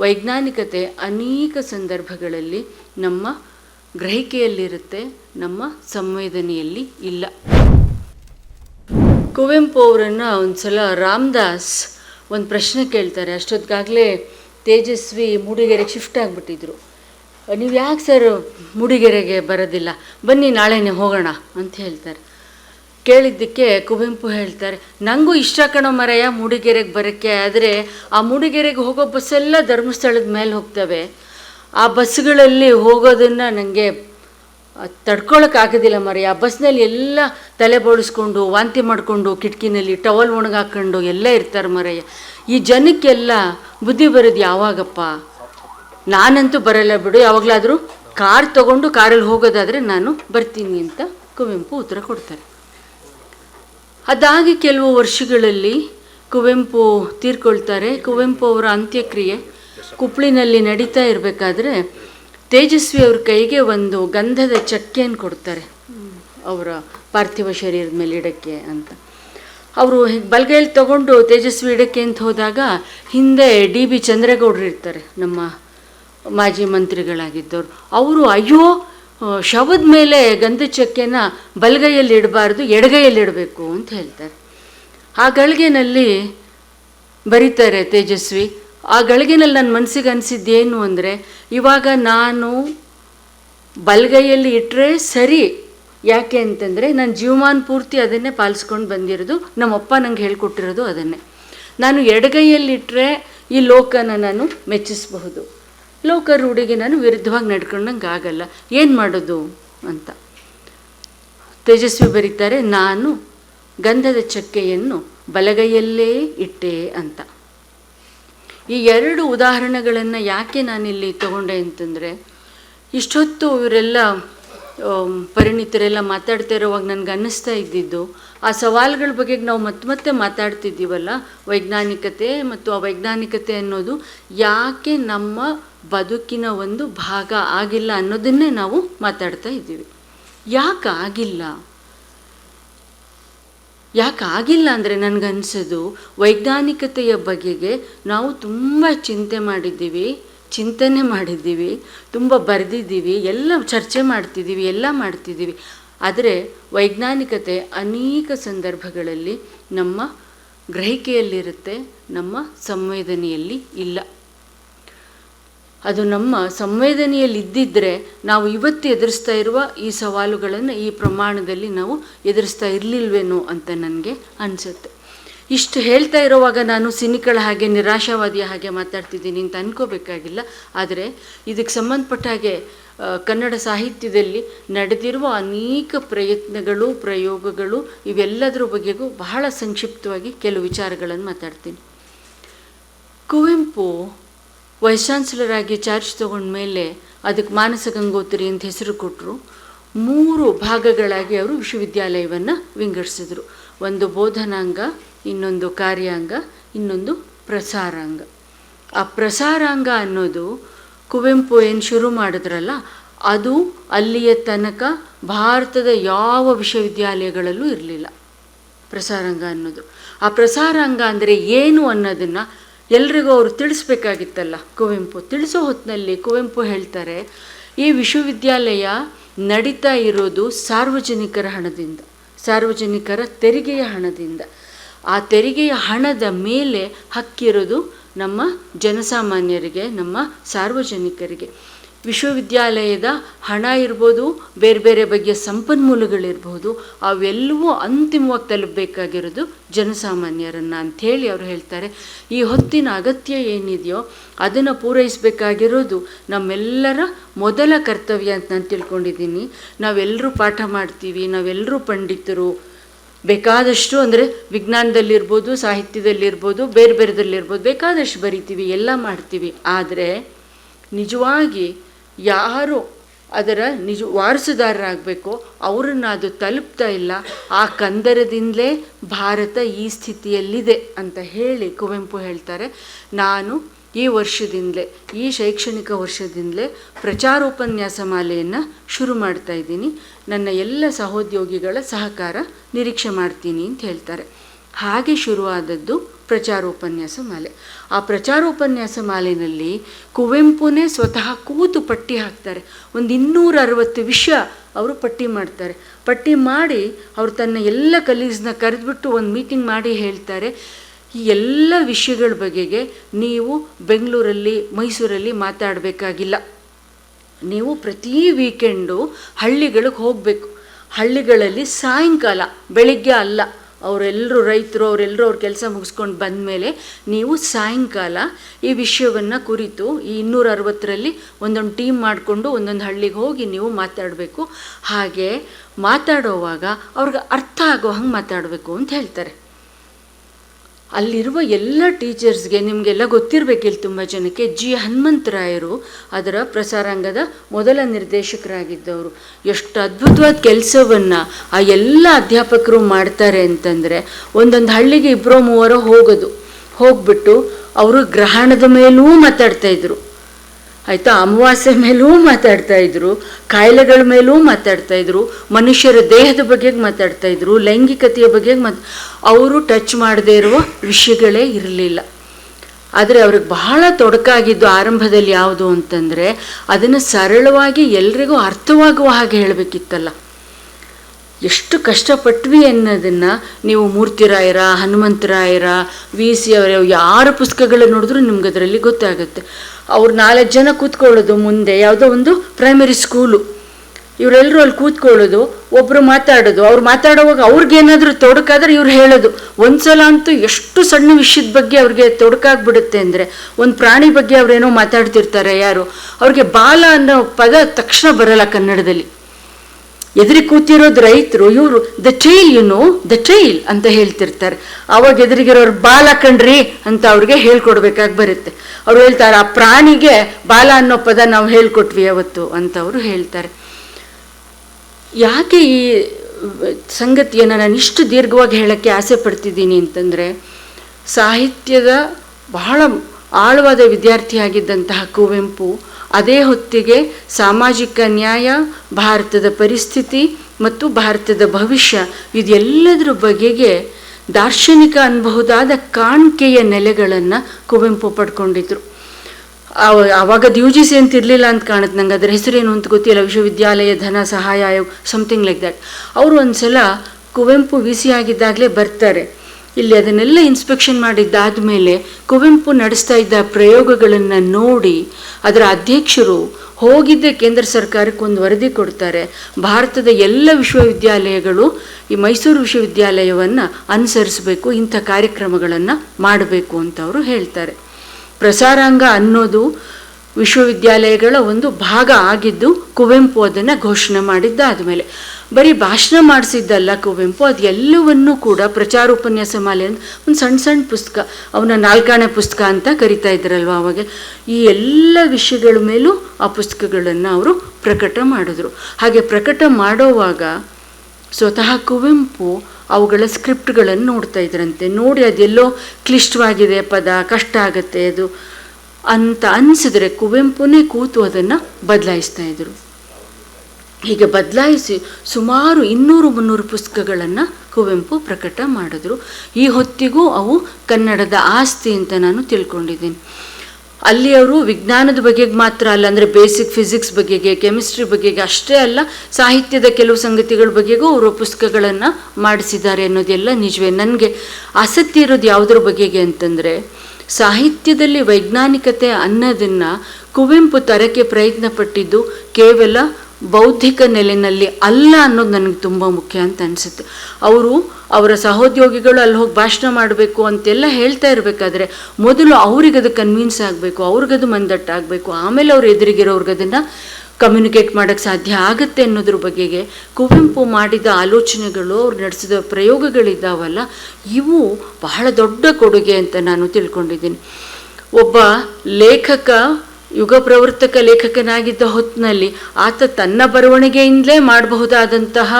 ವೈಜ್ಞಾನಿಕತೆ ಅನೇಕ ಸಂದರ್ಭಗಳಲ್ಲಿ ನಮ್ಮ ಗ್ರಹಿಕೆಯಲ್ಲಿರುತ್ತೆ, ನಮ್ಮ ಸಂವೇದನೆಯಲ್ಲಿ ಇಲ್ಲ. ಕುವೆಂಪು ಅವರನ್ನು ಒಂದು ಸಲ ರಾಮದಾಸ್ ಒಂದು ಪ್ರಶ್ನೆ ಕೇಳ್ತಾರೆ. ಅಷ್ಟೊತ್ತಿಗಾಗಲೇ ತೇಜಸ್ವಿ ಮೂಡಿಗೆರೆಗೆ ಶಿಫ್ಟ್ ಆಗಿಬಿಟ್ಟಿದ್ರು. ನೀವು ಯಾಕೆ ಸರ್ ಮೂಡಿಗೆರೆಗೆ ಬರೋದಿಲ್ಲ? ಬನ್ನಿ ನಾಳೆನೇ ಹೋಗೋಣ ಅಂತ ಹೇಳ್ತಾರೆ. ಕೇಳಿದ್ದಕ್ಕೆ ಕುವೆಂಪು ಹೇಳ್ತಾರೆ ನನಗೂ ಇಷ್ಟ ಕಣೋ ಮರೆಯ ಮೂಡಿಗೆರೆಗೆ ಬರೋಕ್ಕೆ. ಆದರೆ ಆ ಮೂಡಿಗೆರೆಗೆ ಹೋಗೋ ಬಸ್ಸೆಲ್ಲ ಧರ್ಮಸ್ಥಳದ ಮೇಲೆ ಹೋಗ್ತವೆ. ಆ ಬಸ್ಗಳಲ್ಲಿ ಹೋಗೋದನ್ನು ನನಗೆ ತಡ್ಕೊಳಕ್ಕಾಗೋದಿಲ್ಲ ಮರಿ ಆ ಬಸ್ನಲ್ಲಿ ಎಲ್ಲ ತಲೆ ಬೋಳಿಸ್ಕೊಂಡು, ವಾಂತಿ ಮಾಡಿಕೊಂಡು, ಕಿಟಕಿನಲ್ಲಿ ಟವಲ್ ಒಣಗಾಕೊಂಡು ಎಲ್ಲ ಇರ್ತಾರೆ ಮರಯ್ಯ. ಈ ಜನಕ್ಕೆಲ್ಲ ಬುದ್ಧಿ ಬರೋದು ಯಾವಾಗಪ್ಪ? ನಾನಂತೂ ಬರಲ್ಲ ಬಿಡು. ಯಾವಾಗಲಾದರೂ ಕಾರ್ ತಗೊಂಡು ಕಾರಲ್ಲಿ ಹೋಗೋದಾದರೆ ನಾನು ಬರ್ತೀನಿ ಅಂತ ಕುವೆಂಪು ಉತ್ತರ ಕೊಡ್ತಾರೆ. ಅದಾಗಿ ಕೆಲವು ವರ್ಷಗಳಲ್ಲಿ ಕುವೆಂಪು ತೀರ್ಕೊಳ್ತಾರೆ. ಕುವೆಂಪು ಅವರ ಅಂತ್ಯಕ್ರಿಯೆ ಕುಪ್ಳಿನಲ್ಲಿ ನಡೀತಾ ಇರಬೇಕಾದ್ರೆ ತೇಜಸ್ವಿ ಅವ್ರ ಕೈಗೆ ಒಂದು ಗಂಧದ ಚಕ್ಕೆಯನ್ನು ಕೊಡ್ತಾರೆ ಅವರ ಪಾರ್ಥಿವ ಶರೀರದ ಮೇಲೆ ಇಡಕ್ಕೆ ಅಂತ. ಅವರು ಬಲಗೈಯಲ್ಲಿ ತಗೊಂಡು ತೇಜಸ್ವಿ ಇಡಕ್ಕೆ ಅಂತ ಹೋದಾಗ ಹಿಂದೆ ಡಿ ಬಿ ಚಂದ್ರೇಗೌಡರು ಇರ್ತಾರೆ, ನಮ್ಮ ಮಾಜಿ ಮಂತ್ರಿಗಳಾಗಿದ್ದವರು. ಅವರು ಅಯ್ಯೋ ಶವದ ಮೇಲೆ ಗಂಧ ಚಕ್ಕೆನ ಬಲಗೈಯಲ್ಲಿ ಇಡಬಾರ್ದು, ಎಡಗೈಯಲ್ಲಿ ಇಡಬೇಕು ಅಂತ ಹೇಳ್ತಾರೆ. ಆ ಗಳಿಗೆನಲ್ಲಿ ಬರೀತಾರೆ ತೇಜಸ್ವಿ, ಆ ಗಳಿಗೆನಲ್ಲಿ ನನ್ನ ಮನಸ್ಸಿಗೆ ಅನಿಸಿದ್ದೇನು ಅಂದರೆ, ಇವಾಗ ನಾನು ಬಲಗೈಯಲ್ಲಿ ಇಟ್ಟರೆ ಸರಿ, ಯಾಕೆ ಅಂತಂದರೆ ನಾನು ಜೀವಮಾನ ಪೂರ್ತಿ ಅದನ್ನೇ ಪಾಲಿಸ್ಕೊಂಡು ಬಂದಿರೋದು, ನಮ್ಮಪ್ಪ ನಂಗೆ ಹೇಳ್ಕೊಟ್ಟಿರೋದು ಅದನ್ನೇ. ನಾನು ಎಡಗೈಯಲ್ಲಿಟ್ಟರೆ ಈ ಲೋಕನ ನಾನು ಮೆಚ್ಚಿಸಬಹುದು. ಲೋಕ ರೂಢಿಗೆ ನಾನು ವಿರುದ್ಧವಾಗಿ ನಡ್ಕೊಂಡಂಗೆ ಆಗಲ್ಲ. ಏನು ಮಾಡೋದು ಅಂತ. ತೇಜಸ್ವಿ ಬರೀತಾರೆ, ನಾನು ಗಂಧದ ಚಕ್ಕೆಯನ್ನು ಬಲಗೈಯಲ್ಲೇ ಇಟ್ಟೆ ಅಂತ. ಈ ಎರಡು ಉದಾಹರಣೆಗಳನ್ನು ಯಾಕೆ ನಾನಿಲ್ಲಿ ತಗೊಂಡೆ ಅಂತಂದರೆ, ಇಷ್ಟೊತ್ತು ಇವರೆಲ್ಲ ಪರಿಣಿತರೆಲ್ಲ ಮಾತಾಡ್ತಾ ಇರೋವಾಗ ನನಗೆ ಅನ್ನಿಸ್ತಾ ಇದ್ದಿದ್ದು ಆ ಸವಾಲುಗಳ ಬಗ್ಗೆ ನಾವು ಮತ್ತೆ ಮತ್ತೆ ಮಾತಾಡ್ತಿದ್ದೀವಲ್ಲ? ವೈಜ್ಞಾನಿಕತೆ ಮತ್ತು ಆ ವೈಜ್ಞಾನಿಕತೆ ಅನ್ನೋದು ಯಾಕೆ ನಮ್ಮ ಬದುಕಿನ ಒಂದು ಭಾಗ ಆಗಿಲ್ಲ ಅನ್ನೋದನ್ನೇ ನಾವು ಮಾತಾಡ್ತಾ ಇದ್ದೀವಿ. ಯಾಕೆ ಆಗಿಲ್ಲ? ಯಾಕೆ ಆಗಿಲ್ಲ ಅಂದರೆ ನನಗನ್ಸೋದು, ವೈಜ್ಞಾನಿಕತೆಯ ಬಗೆಗೆ ನಾವು ತುಂಬ ಚಿಂತೆ ಮಾಡಿದ್ದೀವಿ, ಚಿಂತನೆ ಮಾಡಿದ್ದೀವಿ, ತುಂಬ ಬರೆದಿದ್ದೀವಿ, ಎಲ್ಲ ಚರ್ಚೆ ಮಾಡ್ತಿದ್ದೀವಿ, ಎಲ್ಲ ಮಾಡ್ತಿದ್ದೀವಿ. ಆದರೆ ವೈಜ್ಞಾನಿಕತೆ ಅನೇಕ ಸಂದರ್ಭಗಳಲ್ಲಿ ನಮ್ಮ ಗ್ರಹಿಕೆಯಲ್ಲಿರುತ್ತೆ, ನಮ್ಮ ಸಂವೇದನೆಯಲ್ಲಿ ಇಲ್ಲ. ಅದು ನಮ್ಮ ಸಂವೇದನೆಯಲ್ಲಿ ಇದ್ದಿದ್ದರೆ ನಾವು ಇವತ್ತು ಎದುರಿಸ್ತಾ ಇರುವ ಈ ಸವಾಲುಗಳನ್ನು ಈ ಪ್ರಮಾಣದಲ್ಲಿ ನಾವು ಎದುರಿಸ್ತಾ ಇರಲಿಲ್ವೇನೋ ಅಂತ ನನಗೆ ಅನಿಸುತ್ತೆ. ಇಷ್ಟು ಹೇಳ್ತಾ ಇರೋವಾಗ ನಾನು ಸಿನಿಕಳ ಹಾಗೆ, ನಿರಾಶಾವಾದಿಯ ಹಾಗೆ ಮಾತಾಡ್ತಿದ್ದೀನಿ ಅಂತ ಅನ್ಕೋಬೇಕಾಗಿಲ್ಲ. ಆದರೆ ಇದಕ್ಕೆ ಸಂಬಂಧಪಟ್ಟ ಹಾಗೆ ಕನ್ನಡ ಸಾಹಿತ್ಯದಲ್ಲಿ ನಡೆದಿರುವ ಅನೇಕ ಪ್ರಯತ್ನಗಳು, ಪ್ರಯೋಗಗಳು, ಇವೆಲ್ಲದರ ಬಗೆಗೂ ಬಹಳ ಸಂಕ್ಷಿಪ್ತವಾಗಿ ಕೆಲವು ವಿಚಾರಗಳನ್ನು ಮಾತಾಡ್ತೀನಿ. ಕುವೆಂಪು ವೈಸ್ ಆಗಿ ಚಾರ್ಜ್ ತಗೊಂಡ್ಮೇಲೆ ಅದಕ್ಕೆ ಮಾನಸ ಗಂಗೋತ್ರಿ ಅಂತ ಹೆಸರು ಕೊಟ್ಟರು ಮೂರು ಭಾಗಗಳಾಗಿ ಅವರು ವಿಶ್ವವಿದ್ಯಾಲಯವನ್ನು ವಿಂಗಡಿಸಿದರು. ಒಂದು ಬೋಧನಾಂಗ, ಇನ್ನೊಂದು ಕಾರ್ಯಾಂಗ, ಇನ್ನೊಂದು ಪ್ರಸಾರಾಂಗ. ಆ ಪ್ರಸಾರಾಂಗ ಅನ್ನೋದು ಕುವೆಂಪು ಏನು ಶುರು ಮಾಡಿದ್ರಲ್ಲ, ಅದು ಅಲ್ಲಿಯ ತನಕ ಭಾರತದ ಯಾವ ವಿಶ್ವವಿದ್ಯಾಲಯಗಳಲ್ಲೂ ಇರಲಿಲ್ಲ ಪ್ರಸಾರಾಂಗ ಅನ್ನೋದು. ಆ ಪ್ರಸಾರಾಂಗ ಅಂದರೆ ಏನು ಅನ್ನೋದನ್ನು ಎಲ್ರಿಗೂ ಅವರು ತಿಳಿಸ್ಬೇಕಾಗಿತ್ತಲ್ಲ ಕುವೆಂಪು. ತಿಳಿಸೋ ಹೊತ್ತಿನಲ್ಲಿ ಕುವೆಂಪು ಹೇಳ್ತಾರೆ, ಈ ವಿಶ್ವವಿದ್ಯಾಲಯ ನಡೀತಾ ಇರೋದು ಸಾರ್ವಜನಿಕರ ಹಣದಿಂದ, ಸಾರ್ವಜನಿಕರ ತೆರಿಗೆಯ ಹಣದಿಂದ. ಆ ತೆರಿಗೆಯ ಹಣದ ಮೇಲೆ ಹಕ್ಕಿರೋದು ನಮ್ಮ ಜನಸಾಮಾನ್ಯರಿಗೆ, ನಮ್ಮ ಸಾರ್ವಜನಿಕರಿಗೆ. ವಿಶ್ವವಿದ್ಯಾಲಯದ ಹಣ ಇರ್ಬೋದು, ಬೇರೆ ಬೇರೆ ಬಗೆಯ ಸಂಪನ್ಮೂಲಗಳಿರ್ಬೋದು, ಅವೆಲ್ಲವೂ ಅಂತಿಮವಾಗಿ ತಲುಪಬೇಕಾಗಿರೋದು ಜನಸಾಮಾನ್ಯರನ್ನು ಅಂಥೇಳಿ ಅವರು ಹೇಳ್ತಾರೆ. ಈ ಹೊತ್ತಿನ ಅಗತ್ಯ ಏನಿದೆಯೋ ಅದನ್ನು ಪೂರೈಸಬೇಕಾಗಿರೋದು ನಮ್ಮೆಲ್ಲರ ಮೊದಲ ಕರ್ತವ್ಯ ಅಂತ ನಾನು ತಿಳ್ಕೊಂಡಿದ್ದೀನಿ ನಾವೆಲ್ಲರೂ ಪಾಠ ಮಾಡ್ತೀವಿ ನಾವೆಲ್ಲರೂ ಪಂಡಿತರು ಬೇಕಾದಷ್ಟು ಅಂದರೆ ವಿಜ್ಞಾನದಲ್ಲಿರ್ಬೋದು, ಸಾಹಿತ್ಯದಲ್ಲಿರ್ಬೋದು, ಬೇರೆ ಬೇರೆದಲ್ಲಿರ್ಬೋದು ಬೇಕಾದಷ್ಟು ಬರಿತೀವಿ, ಎಲ್ಲ ಮಾಡ್ತೀವಿ. ಆದರೆ ನಿಜವಾಗಿ ಯಾರು ಅದರ ನಿಜ ವಾರಸುದಾರರಾಗಬೇಕು ಅವರನ್ನು ಅದು ತಲುಪ್ತಾ ಇಲ್ಲ. ಆ ಕಂದರದಿಂದಲೇ ಭಾರತ ಈ ಸ್ಥಿತಿಯಲ್ಲಿದೆ ಅಂತ ಹೇಳಿ ಕುವೆಂಪು ಹೇಳ್ತಾರೆ. ನಾನು ಈ ವರ್ಷದಿಂದಲೇ, ಈ ಶೈಕ್ಷಣಿಕ ವರ್ಷದಿಂದಲೇ ಪ್ರಚಾರೋಪನ್ಯಾಸ ಮಾಲೆಯನ್ನು ಶುರು ಮಾಡ್ತಾ ಇದ್ದೀನಿ. ನನ್ನ ಎಲ್ಲ ಸಹೋದ್ಯೋಗಿಗಳ ಸಹಕಾರ ನಿರೀಕ್ಷೆ ಮಾಡ್ತೀನಿ ಅಂತ ಹೇಳ್ತಾರೆ. ಹಾಗೆ ಶುರುವಾದದ್ದು ಪ್ರಚಾರೋಪನ್ಯಾಸ ಮಾಲೆ. ಆ ಪ್ರಚಾರೋಪನ್ಯಾಸ ಮಾಲೆಯಲ್ಲಿ ಕುವೆಂಪುನೇ ಸ್ವತಃ ಕೂತು ಪಟ್ಟಿ ಹಾಕ್ತಾರೆ. ಒಂದು ಇನ್ನೂರ ಅರವತ್ತು ವಿಷಯ ಅವರು ಪಟ್ಟಿ ಮಾಡ್ತಾರೆ. ಪಟ್ಟಿ ಮಾಡಿ ಅವರು ತನ್ನ ಎಲ್ಲ ಕಲೀಗ್ಸ್ನ ಕರೆದ್ಬಿಟ್ಟು ಒಂದು ಮೀಟಿಂಗ್ ಮಾಡಿ ಹೇಳ್ತಾರೆ. ಈ ಎಲ್ಲ ವಿಷಯಗಳ ಬಗೆಗೆ ನೀವು ಬೆಂಗಳೂರಲ್ಲಿ, ಮೈಸೂರಲ್ಲಿ ಮಾತಾಡಬೇಕಾಗಿಲ್ಲ. ನೀವು ಪ್ರತಿ ವೀಕೆಂಡು ಹಳ್ಳಿಗಳಿಗೆ ಹೋಗಬೇಕು. ಹಳ್ಳಿಗಳಲ್ಲಿ ಸಾಯಂಕಾಲ, ಬೆಳಿಗ್ಗೆ ಅಲ್ಲ, ಅವರೆಲ್ಲರೂ ರೈತರು, ಅವರೆಲ್ಲರೂ ಅವ್ರ ಕೆಲಸ ಮುಗಿಸ್ಕೊಂಡು ಬಂದಮೇಲೆ ನೀವು ಸಾಯಂಕಾಲ ಈ ವಿಷಯವನ್ನು ಕುರಿತು ಈ ಇನ್ನೂರ ಅರವತ್ತರಲ್ಲಿ ಒಂದೊಂದು ಟೀಮ್ ಮಾಡಿಕೊಂಡು ಒಂದೊಂದು ಹಳ್ಳಿಗೆ ಹೋಗಿ ನೀವು ಮಾತಾಡಬೇಕು. ಹಾಗೆ ಮಾತಾಡೋವಾಗ ಅವ್ರಿಗೆ ಅರ್ಥ ಆಗೋ ಹಂಗೆ ಮಾತಾಡಬೇಕು ಅಂತ ಹೇಳ್ತಾರೆ. ಅಲ್ಲಿರುವ ಎಲ್ಲ ಟೀಚರ್ಸ್ಗೆ ನಿಮಗೆಲ್ಲ ಗೊತ್ತಿರಬೇಕಿಲ್ಲ ತುಂಬ ಜನಕ್ಕೆ ಜಿ ಹನುಮಂತರಾಯರು ಅದರ ಪ್ರಸಾರಾಂಗದ ಮೊದಲ ನಿರ್ದೇಶಕರಾಗಿದ್ದವರು. ಎಷ್ಟು ಅದ್ಭುತವಾದ ಕೆಲಸವನ್ನು ಆ ಎಲ್ಲ ಅಧ್ಯಾಪಕರು ಮಾಡ್ತಾರೆ ಅಂತಂದರೆ ಒಂದೊಂದು ಹಳ್ಳಿಗೆ ಇಬ್ಬರೋ ಮೂವರೋ ಹೋಗೋದು. ಹೋಗ್ಬಿಟ್ಟು ಅವರು ಗ್ರಹಣದ ಮೇಲೂ ಮಾತಾಡ್ತಾ ಇದ್ರು. ಆಯಿತಾ? ಅಮಾವಾಸ್ಯೆ ಮೇಲೂ ಮಾತಾಡ್ತಾ ಇದ್ರು, ಕಾಯಿಲೆಗಳ ಮೇಲೂ ಮಾತಾಡ್ತಾ ಇದ್ರು, ಮನುಷ್ಯರ ದೇಹದ ಬಗ್ಗೆ ಮಾತಾಡ್ತಾ ಇದ್ರು, ಲೈಂಗಿಕತೆಯ ಬಗ್ಗೆ ಮಾತ್, ಅವರು ಟಚ್ ಮಾಡದೇ ಇರುವ ವಿಷಯಗಳೇ ಇರಲಿಲ್ಲ. ಆದರೆ ಅವ್ರಿಗೆ ಬಹಳ ತೊಡಕಾಗಿದ್ದು ಆರಂಭದಲ್ಲಿ ಯಾವುದು ಅಂತಂದರೆ, ಅದನ್ನು ಸರಳವಾಗಿ ಎಲ್ರಿಗೂ ಅರ್ಥವಾಗುವ ಹಾಗೆ ಹೇಳಬೇಕಿತ್ತಲ್ಲ. ಎಷ್ಟು ಕಷ್ಟಪಟ್ವಿ ಅನ್ನೋದನ್ನು ನೀವು ಮೂರ್ತಿರಾಯರ, ಹನುಮಂತರಾಯರ, ವಿ ಸಿ ಅವರ ಯಾರ ಪುಸ್ತಕಗಳು ನೋಡಿದ್ರು ನಿಮ್ಗೆ ಅದರಲ್ಲಿ ಗೊತ್ತಾಗುತ್ತೆ. ಅವ್ರು ನಾಲ್ಕು ಜನ ಕೂತ್ಕೊಳ್ಳೋದು ಮುಂದೆ, ಯಾವುದೋ ಒಂದು ಪ್ರೈಮರಿ ಸ್ಕೂಲು ಇವರೆಲ್ಲರೂ ಅಲ್ಲಿ ಕೂತ್ಕೊಳ್ಳೋದು ಒಬ್ಬರು ಮಾತಾಡೋದು. ಅವ್ರು ಮಾತಾಡೋವಾಗ ಅವ್ರಿಗೇನಾದರೂ ತೊಡಕಾದ್ರೆ ಇವ್ರು ಹೇಳೋದು. ಒಂದ್ಸಲ ಅಂತೂ ಎಷ್ಟು ಸಣ್ಣ ವಿಷಯದ ಬಗ್ಗೆ ಅವ್ರಿಗೆ ತೊಡಕಾಗ್ಬಿಡುತ್ತೆ ಅಂದರೆ, ಒಂದು ಪ್ರಾಣಿ ಬಗ್ಗೆ ಅವ್ರೇನೋ ಮಾತಾಡ್ತಿರ್ತಾರೆ ಯಾರು, ಅವ್ರಿಗೆ ಬಾಲ ಅನ್ನೋ ಪದ ತಕ್ಷಣ ಬರಲ್ಲ ಕನ್ನಡದಲ್ಲಿ. ಎದುರಿಗೆ ಕೂತಿರೋದು ರೈತರು, ಇವರು the tail you know the tail ಅಂತ ಹೇಳ್ತಿರ್ತಾರೆ. ಅವಾಗ ಎದುರಿಗಿರೋರು, ಬಾಲ ಕಣ್ರಿ ಅಂತ ಅವ್ರಿಗೆ ಹೇಳ್ಕೊಡ್ಬೇಕಾಗಿ ಬರುತ್ತೆ. ಅವ್ರು ಹೇಳ್ತಾರೆ, ಆ ಪ್ರಾಣಿಗೆ ಬಾಲ ಅನ್ನೋ ಪದ ನಾವು ಹೇಳ್ಕೊಟ್ವಿ ಅವತ್ತು ಅಂತ ಅವರು ಹೇಳ್ತಾರೆ. ಯಾಕೆ ಈ ಸಂಗತಿಯನ್ನು ನಾನು ಇಷ್ಟು ದೀರ್ಘವಾಗಿ ಹೇಳೋಕ್ಕೆ ಆಸೆ ಪಡ್ತಿದ್ದೀನಿ ಅಂತಂದರೆ, ಸಾಹಿತ್ಯದ ಬಹಳ ಆಳವಾದ ವಿದ್ಯಾರ್ಥಿಯಾಗಿದ್ದಂತಹ ಕುವೆಂಪು ಅದೇ ಹೊತ್ತಿಗೆ ಸಾಮಾಜಿಕ ನ್ಯಾಯ, ಭಾರತದ ಪರಿಸ್ಥಿತಿ ಮತ್ತು ಭಾರತದ ಭವಿಷ್ಯ ಇದೆಲ್ಲದರ ಬಗೆಗೆ ದಾರ್ಶನಿಕ ಅನ್ಬಹುದಾದ ಕಾಣಿಕೆಯ ನೆಲೆಗಳನ್ನು ಕುವೆಂಪು ಪಡ್ಕೊಂಡಿದ್ರು. ಅವ ಆವಾಗ ಅದು ಯು ಜಿ ಸಿ ಅಂತ ಇರಲಿಲ್ಲ ಅಂತ ಕಾಣುತ್ತೆ. ನಂಗೆ ಅದರ ಹೆಸರೇನು ಅಂತ ಗೊತ್ತಿಲ್ಲ. ವಿಶ್ವವಿದ್ಯಾಲಯ ಧನ ಸಹಾಯ ಆಯೋಗ ಸಮಥಿಂಗ್ ಲೈಕ್ ದ್ಯಾಟ್ ಅವರು ಒಂದ್ಸಲ ಕುವೆಂಪು ವಿ ಸಿ ಆಗಿದ್ದಾಗಲೇ ಬರ್ತಾರೆ. ಇಲ್ಲಿ ಅದನ್ನೆಲ್ಲ ಇನ್ಸ್ಪೆಕ್ಷನ್ ಮಾಡಿದ್ದಾದ ಮೇಲೆ ಕುವೆಂಪು ನಡೆಸ್ತಾ ಇದ್ದ ಪ್ರಯೋಗಗಳನ್ನು ನೋಡಿ ಅದರ ಅಧ್ಯಕ್ಷರು ಹೋಗಿದ್ದೆ ಕೇಂದ್ರ ಸರ್ಕಾರಕ್ಕೆ ಒಂದು ವರದಿ ಕೊಡ್ತಾರೆ. ಭಾರತದ ಎಲ್ಲ ವಿಶ್ವವಿದ್ಯಾಲಯಗಳು ಈ ಮೈಸೂರು ವಿಶ್ವವಿದ್ಯಾಲಯವನ್ನು ಅನುಸರಿಸಬೇಕು, ಇಂಥ ಕಾರ್ಯಕ್ರಮಗಳನ್ನು ಮಾಡಬೇಕು ಅಂತ ಅವರು ಹೇಳ್ತಾರೆ. ಪ್ರಸಾರಾಂಗ ಅನ್ನೋದು ವಿಶ್ವವಿದ್ಯಾಲಯಗಳ ಒಂದು ಭಾಗ ಆಗಿದ್ದು ಕುವೆಂಪು ಅದನ್ನು ಘೋಷಣೆ ಮಾಡಿದ್ದ ಆದಮೇಲೆ. ಬರೀ ಭಾಷಣ ಮಾಡಿಸಿದ್ದಲ್ಲ ಕುವೆಂಪು, ಅದು ಎಲ್ಲವನ್ನೂ ಕೂಡ ಪ್ರಚಾರೋಪನ್ಯಾಸ ಮಾಲೆ ಅಂತ ಒಂದು ಸಣ್ಣ ಸಣ್ಣ ಪುಸ್ತಕ, ಅವನ ನಾಲ್ಕಾಣೆ ಪುಸ್ತಕ ಅಂತ ಕರಿತಾ ಇದ್ರಲ್ವ ಅವಾಗ. ಈ ಎಲ್ಲ ವಿಷಯಗಳ ಮೇಲೂ ಆ ಪುಸ್ತಕಗಳನ್ನು ಅವರು ಪ್ರಕಟ ಮಾಡಿದ್ರು. ಹಾಗೆ ಪ್ರಕಟ ಮಾಡೋವಾಗ ಸ್ವತಃ ಕುವೆಂಪು ಅವುಗಳ ಸ್ಕ್ರಿಪ್ಟ್ಗಳನ್ನು ನೋಡ್ತಾ ಇದ್ರಂತೆ. ನೋಡಿ ಅದೆಲ್ಲೋ ಕ್ಲಿಷ್ಟವಾಗಿದೆ ಪದ, ಕಷ್ಟ ಆಗುತ್ತೆ ಅದು. ಅಂತ ಅನಿಸಿದ್ರೆ ಕುವೆಂಪುನೇ ಕೂತು ಅದನ್ನು ಬದಲಾಯಿಸ್ತಾ ಇದ್ರು. ಹೀಗೆ ಬದಲಾಯಿಸಿ ಸುಮಾರು ಇನ್ನೂರು ಮುನ್ನೂರು ಪುಸ್ತಕಗಳನ್ನು ಕುವೆಂಪು ಪ್ರಕಟ ಮಾಡಿದ್ರು. ಈ ಹೊತ್ತಿಗೂ ಅವು ಕನ್ನಡದ ಆಸ್ತಿ ಅಂತ ನಾನು ತಿಳ್ಕೊಂಡಿದ್ದೀನಿ. ಅಲ್ಲಿ ಅವರು ವಿಜ್ಞಾನದ ಬಗೆಗೆ ಮಾತ್ರ ಅಲ್ಲ, ಅಂದರೆ ಬೇಸಿಕ್ ಫಿಸಿಕ್ಸ್ ಬಗೆಗೆ ಕೆಮಿಸ್ಟ್ರಿ ಬಗೆಗೆ ಅಷ್ಟೇ ಅಲ್ಲ, ಸಾಹಿತ್ಯದ ಕೆಲವು ಸಂಗತಿಗಳ ಬಗೆಗೂ ಅವರು ಪುಸ್ತಕಗಳನ್ನು ಮಾಡಿಸಿದ್ದಾರೆ ಅನ್ನೋದೆಲ್ಲ ನಿಜವೇ. ನನಗೆ ಆಸಕ್ತಿ ಇರೋದು ಯಾವುದ್ರ ಬಗೆಗೆ ಅಂತಂದರೆ ಸಾಹಿತ್ಯದಲ್ಲಿ ವೈಜ್ಞಾನಿಕತೆ ಅನ್ನೋದನ್ನು ಕುವೆಂಪು ತರಕ್ಕೆ ಪ್ರಯತ್ನ ಪಟ್ಟಿದ್ದು ಕೇವಲ ಬೌದ್ಧಿಕ ನೆಲೆಯಲ್ಲಿ ಅಲ್ಲ ಅನ್ನೋದು ನನಗೆ ತುಂಬ ಮುಖ್ಯ ಅಂತ ಅನಿಸುತ್ತೆ. ಅವರು ಅವರ ಸಹೋದ್ಯೋಗಿಗಳು ಅಲ್ಲಿ ಹೋಗಿ ಭಾಷಣ ಮಾಡಬೇಕು ಅಂತೆಲ್ಲ ಹೇಳ್ತಾ ಇರಬೇಕಾದ್ರೆ ಮೊದಲು ಅವ್ರಿಗದು ಕನ್ವಿನ್ಸ್ ಆಗಬೇಕು, ಅವ್ರಿಗದು ಮಂದಟ್ಟಾಗಬೇಕು, ಆಮೇಲೆ ಅವ್ರು ಎದುರಿಗಿರೋರ್ಗೆ ಅದನ್ನು ಕಮ್ಯುನಿಕೇಟ್ ಮಾಡೋಕ್ಕೆ ಸಾಧ್ಯ ಆಗುತ್ತೆ ಅನ್ನೋದ್ರ ಬಗೆಗೆ ಕುವೆಂಪು ಮಾಡಿದ ಆಲೋಚನೆಗಳು ಅವ್ರು ನಡೆಸಿದ ಪ್ರಯೋಗಗಳಿದ್ದಾವಲ್ಲ, ಇವು ಬಹಳ ದೊಡ್ಡ ಕೊಡುಗೆ ಅಂತ ನಾನು ತಿಳ್ಕೊಂಡಿದ್ದೀನಿ. ಒಬ್ಬ ಲೇಖಕ, ಯುಗ ಪ್ರವರ್ತಕ ಲೇಖಕನಾಗಿದ್ದ ಹೊತ್ತಿನಲ್ಲಿ ಆತ ತನ್ನ ಬರವಣಿಗೆಯಿಂದಲೇ ಮಾಡಬಹುದಾದಂತಹ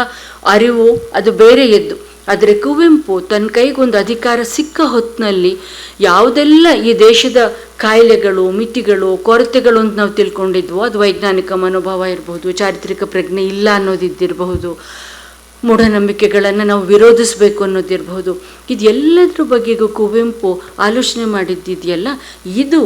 ಅರಿವು ಅದು ಬೇರೆ ಎದ್ದು. ಆದರೆ ಕುವೆಂಪು ತನ್ನ ಕೈಗೊಂದು ಅಧಿಕಾರ ಸಿಕ್ಕ ಹೊತ್ತಿನಲ್ಲಿ ಯಾವುದೆಲ್ಲ ಈ ದೇಶದ ಕಾಯಿಲೆಗಳು, ಮಿತಿಗಳು, ಕೊರತೆಗಳು ಅಂತ ನಾವು ತಿಳ್ಕೊಂಡಿದ್ವು ಅದು ವೈಜ್ಞಾನಿಕ ಮನೋಭಾವ ಇರಬಹುದು ಚಾರಿತ್ರಿಕ ಪ್ರಜ್ಞೆ ಇಲ್ಲ ಅನ್ನೋದಿದ್ದಿರಬಹುದು, ಮೂಢನಂಬಿಕೆಗಳನ್ನು ನಾವು ವಿರೋಧಿಸಬೇಕು ಅನ್ನೋದಿರಬಹುದು. ಇದೆಲ್ಲದ್ರ ಬಗ್ಗೆಗೂ ಕುವೆಂಪು ಆಲೋಚನೆ ಮಾಡಿದ್ದಿದೆಯಲ್ಲ? ಇದು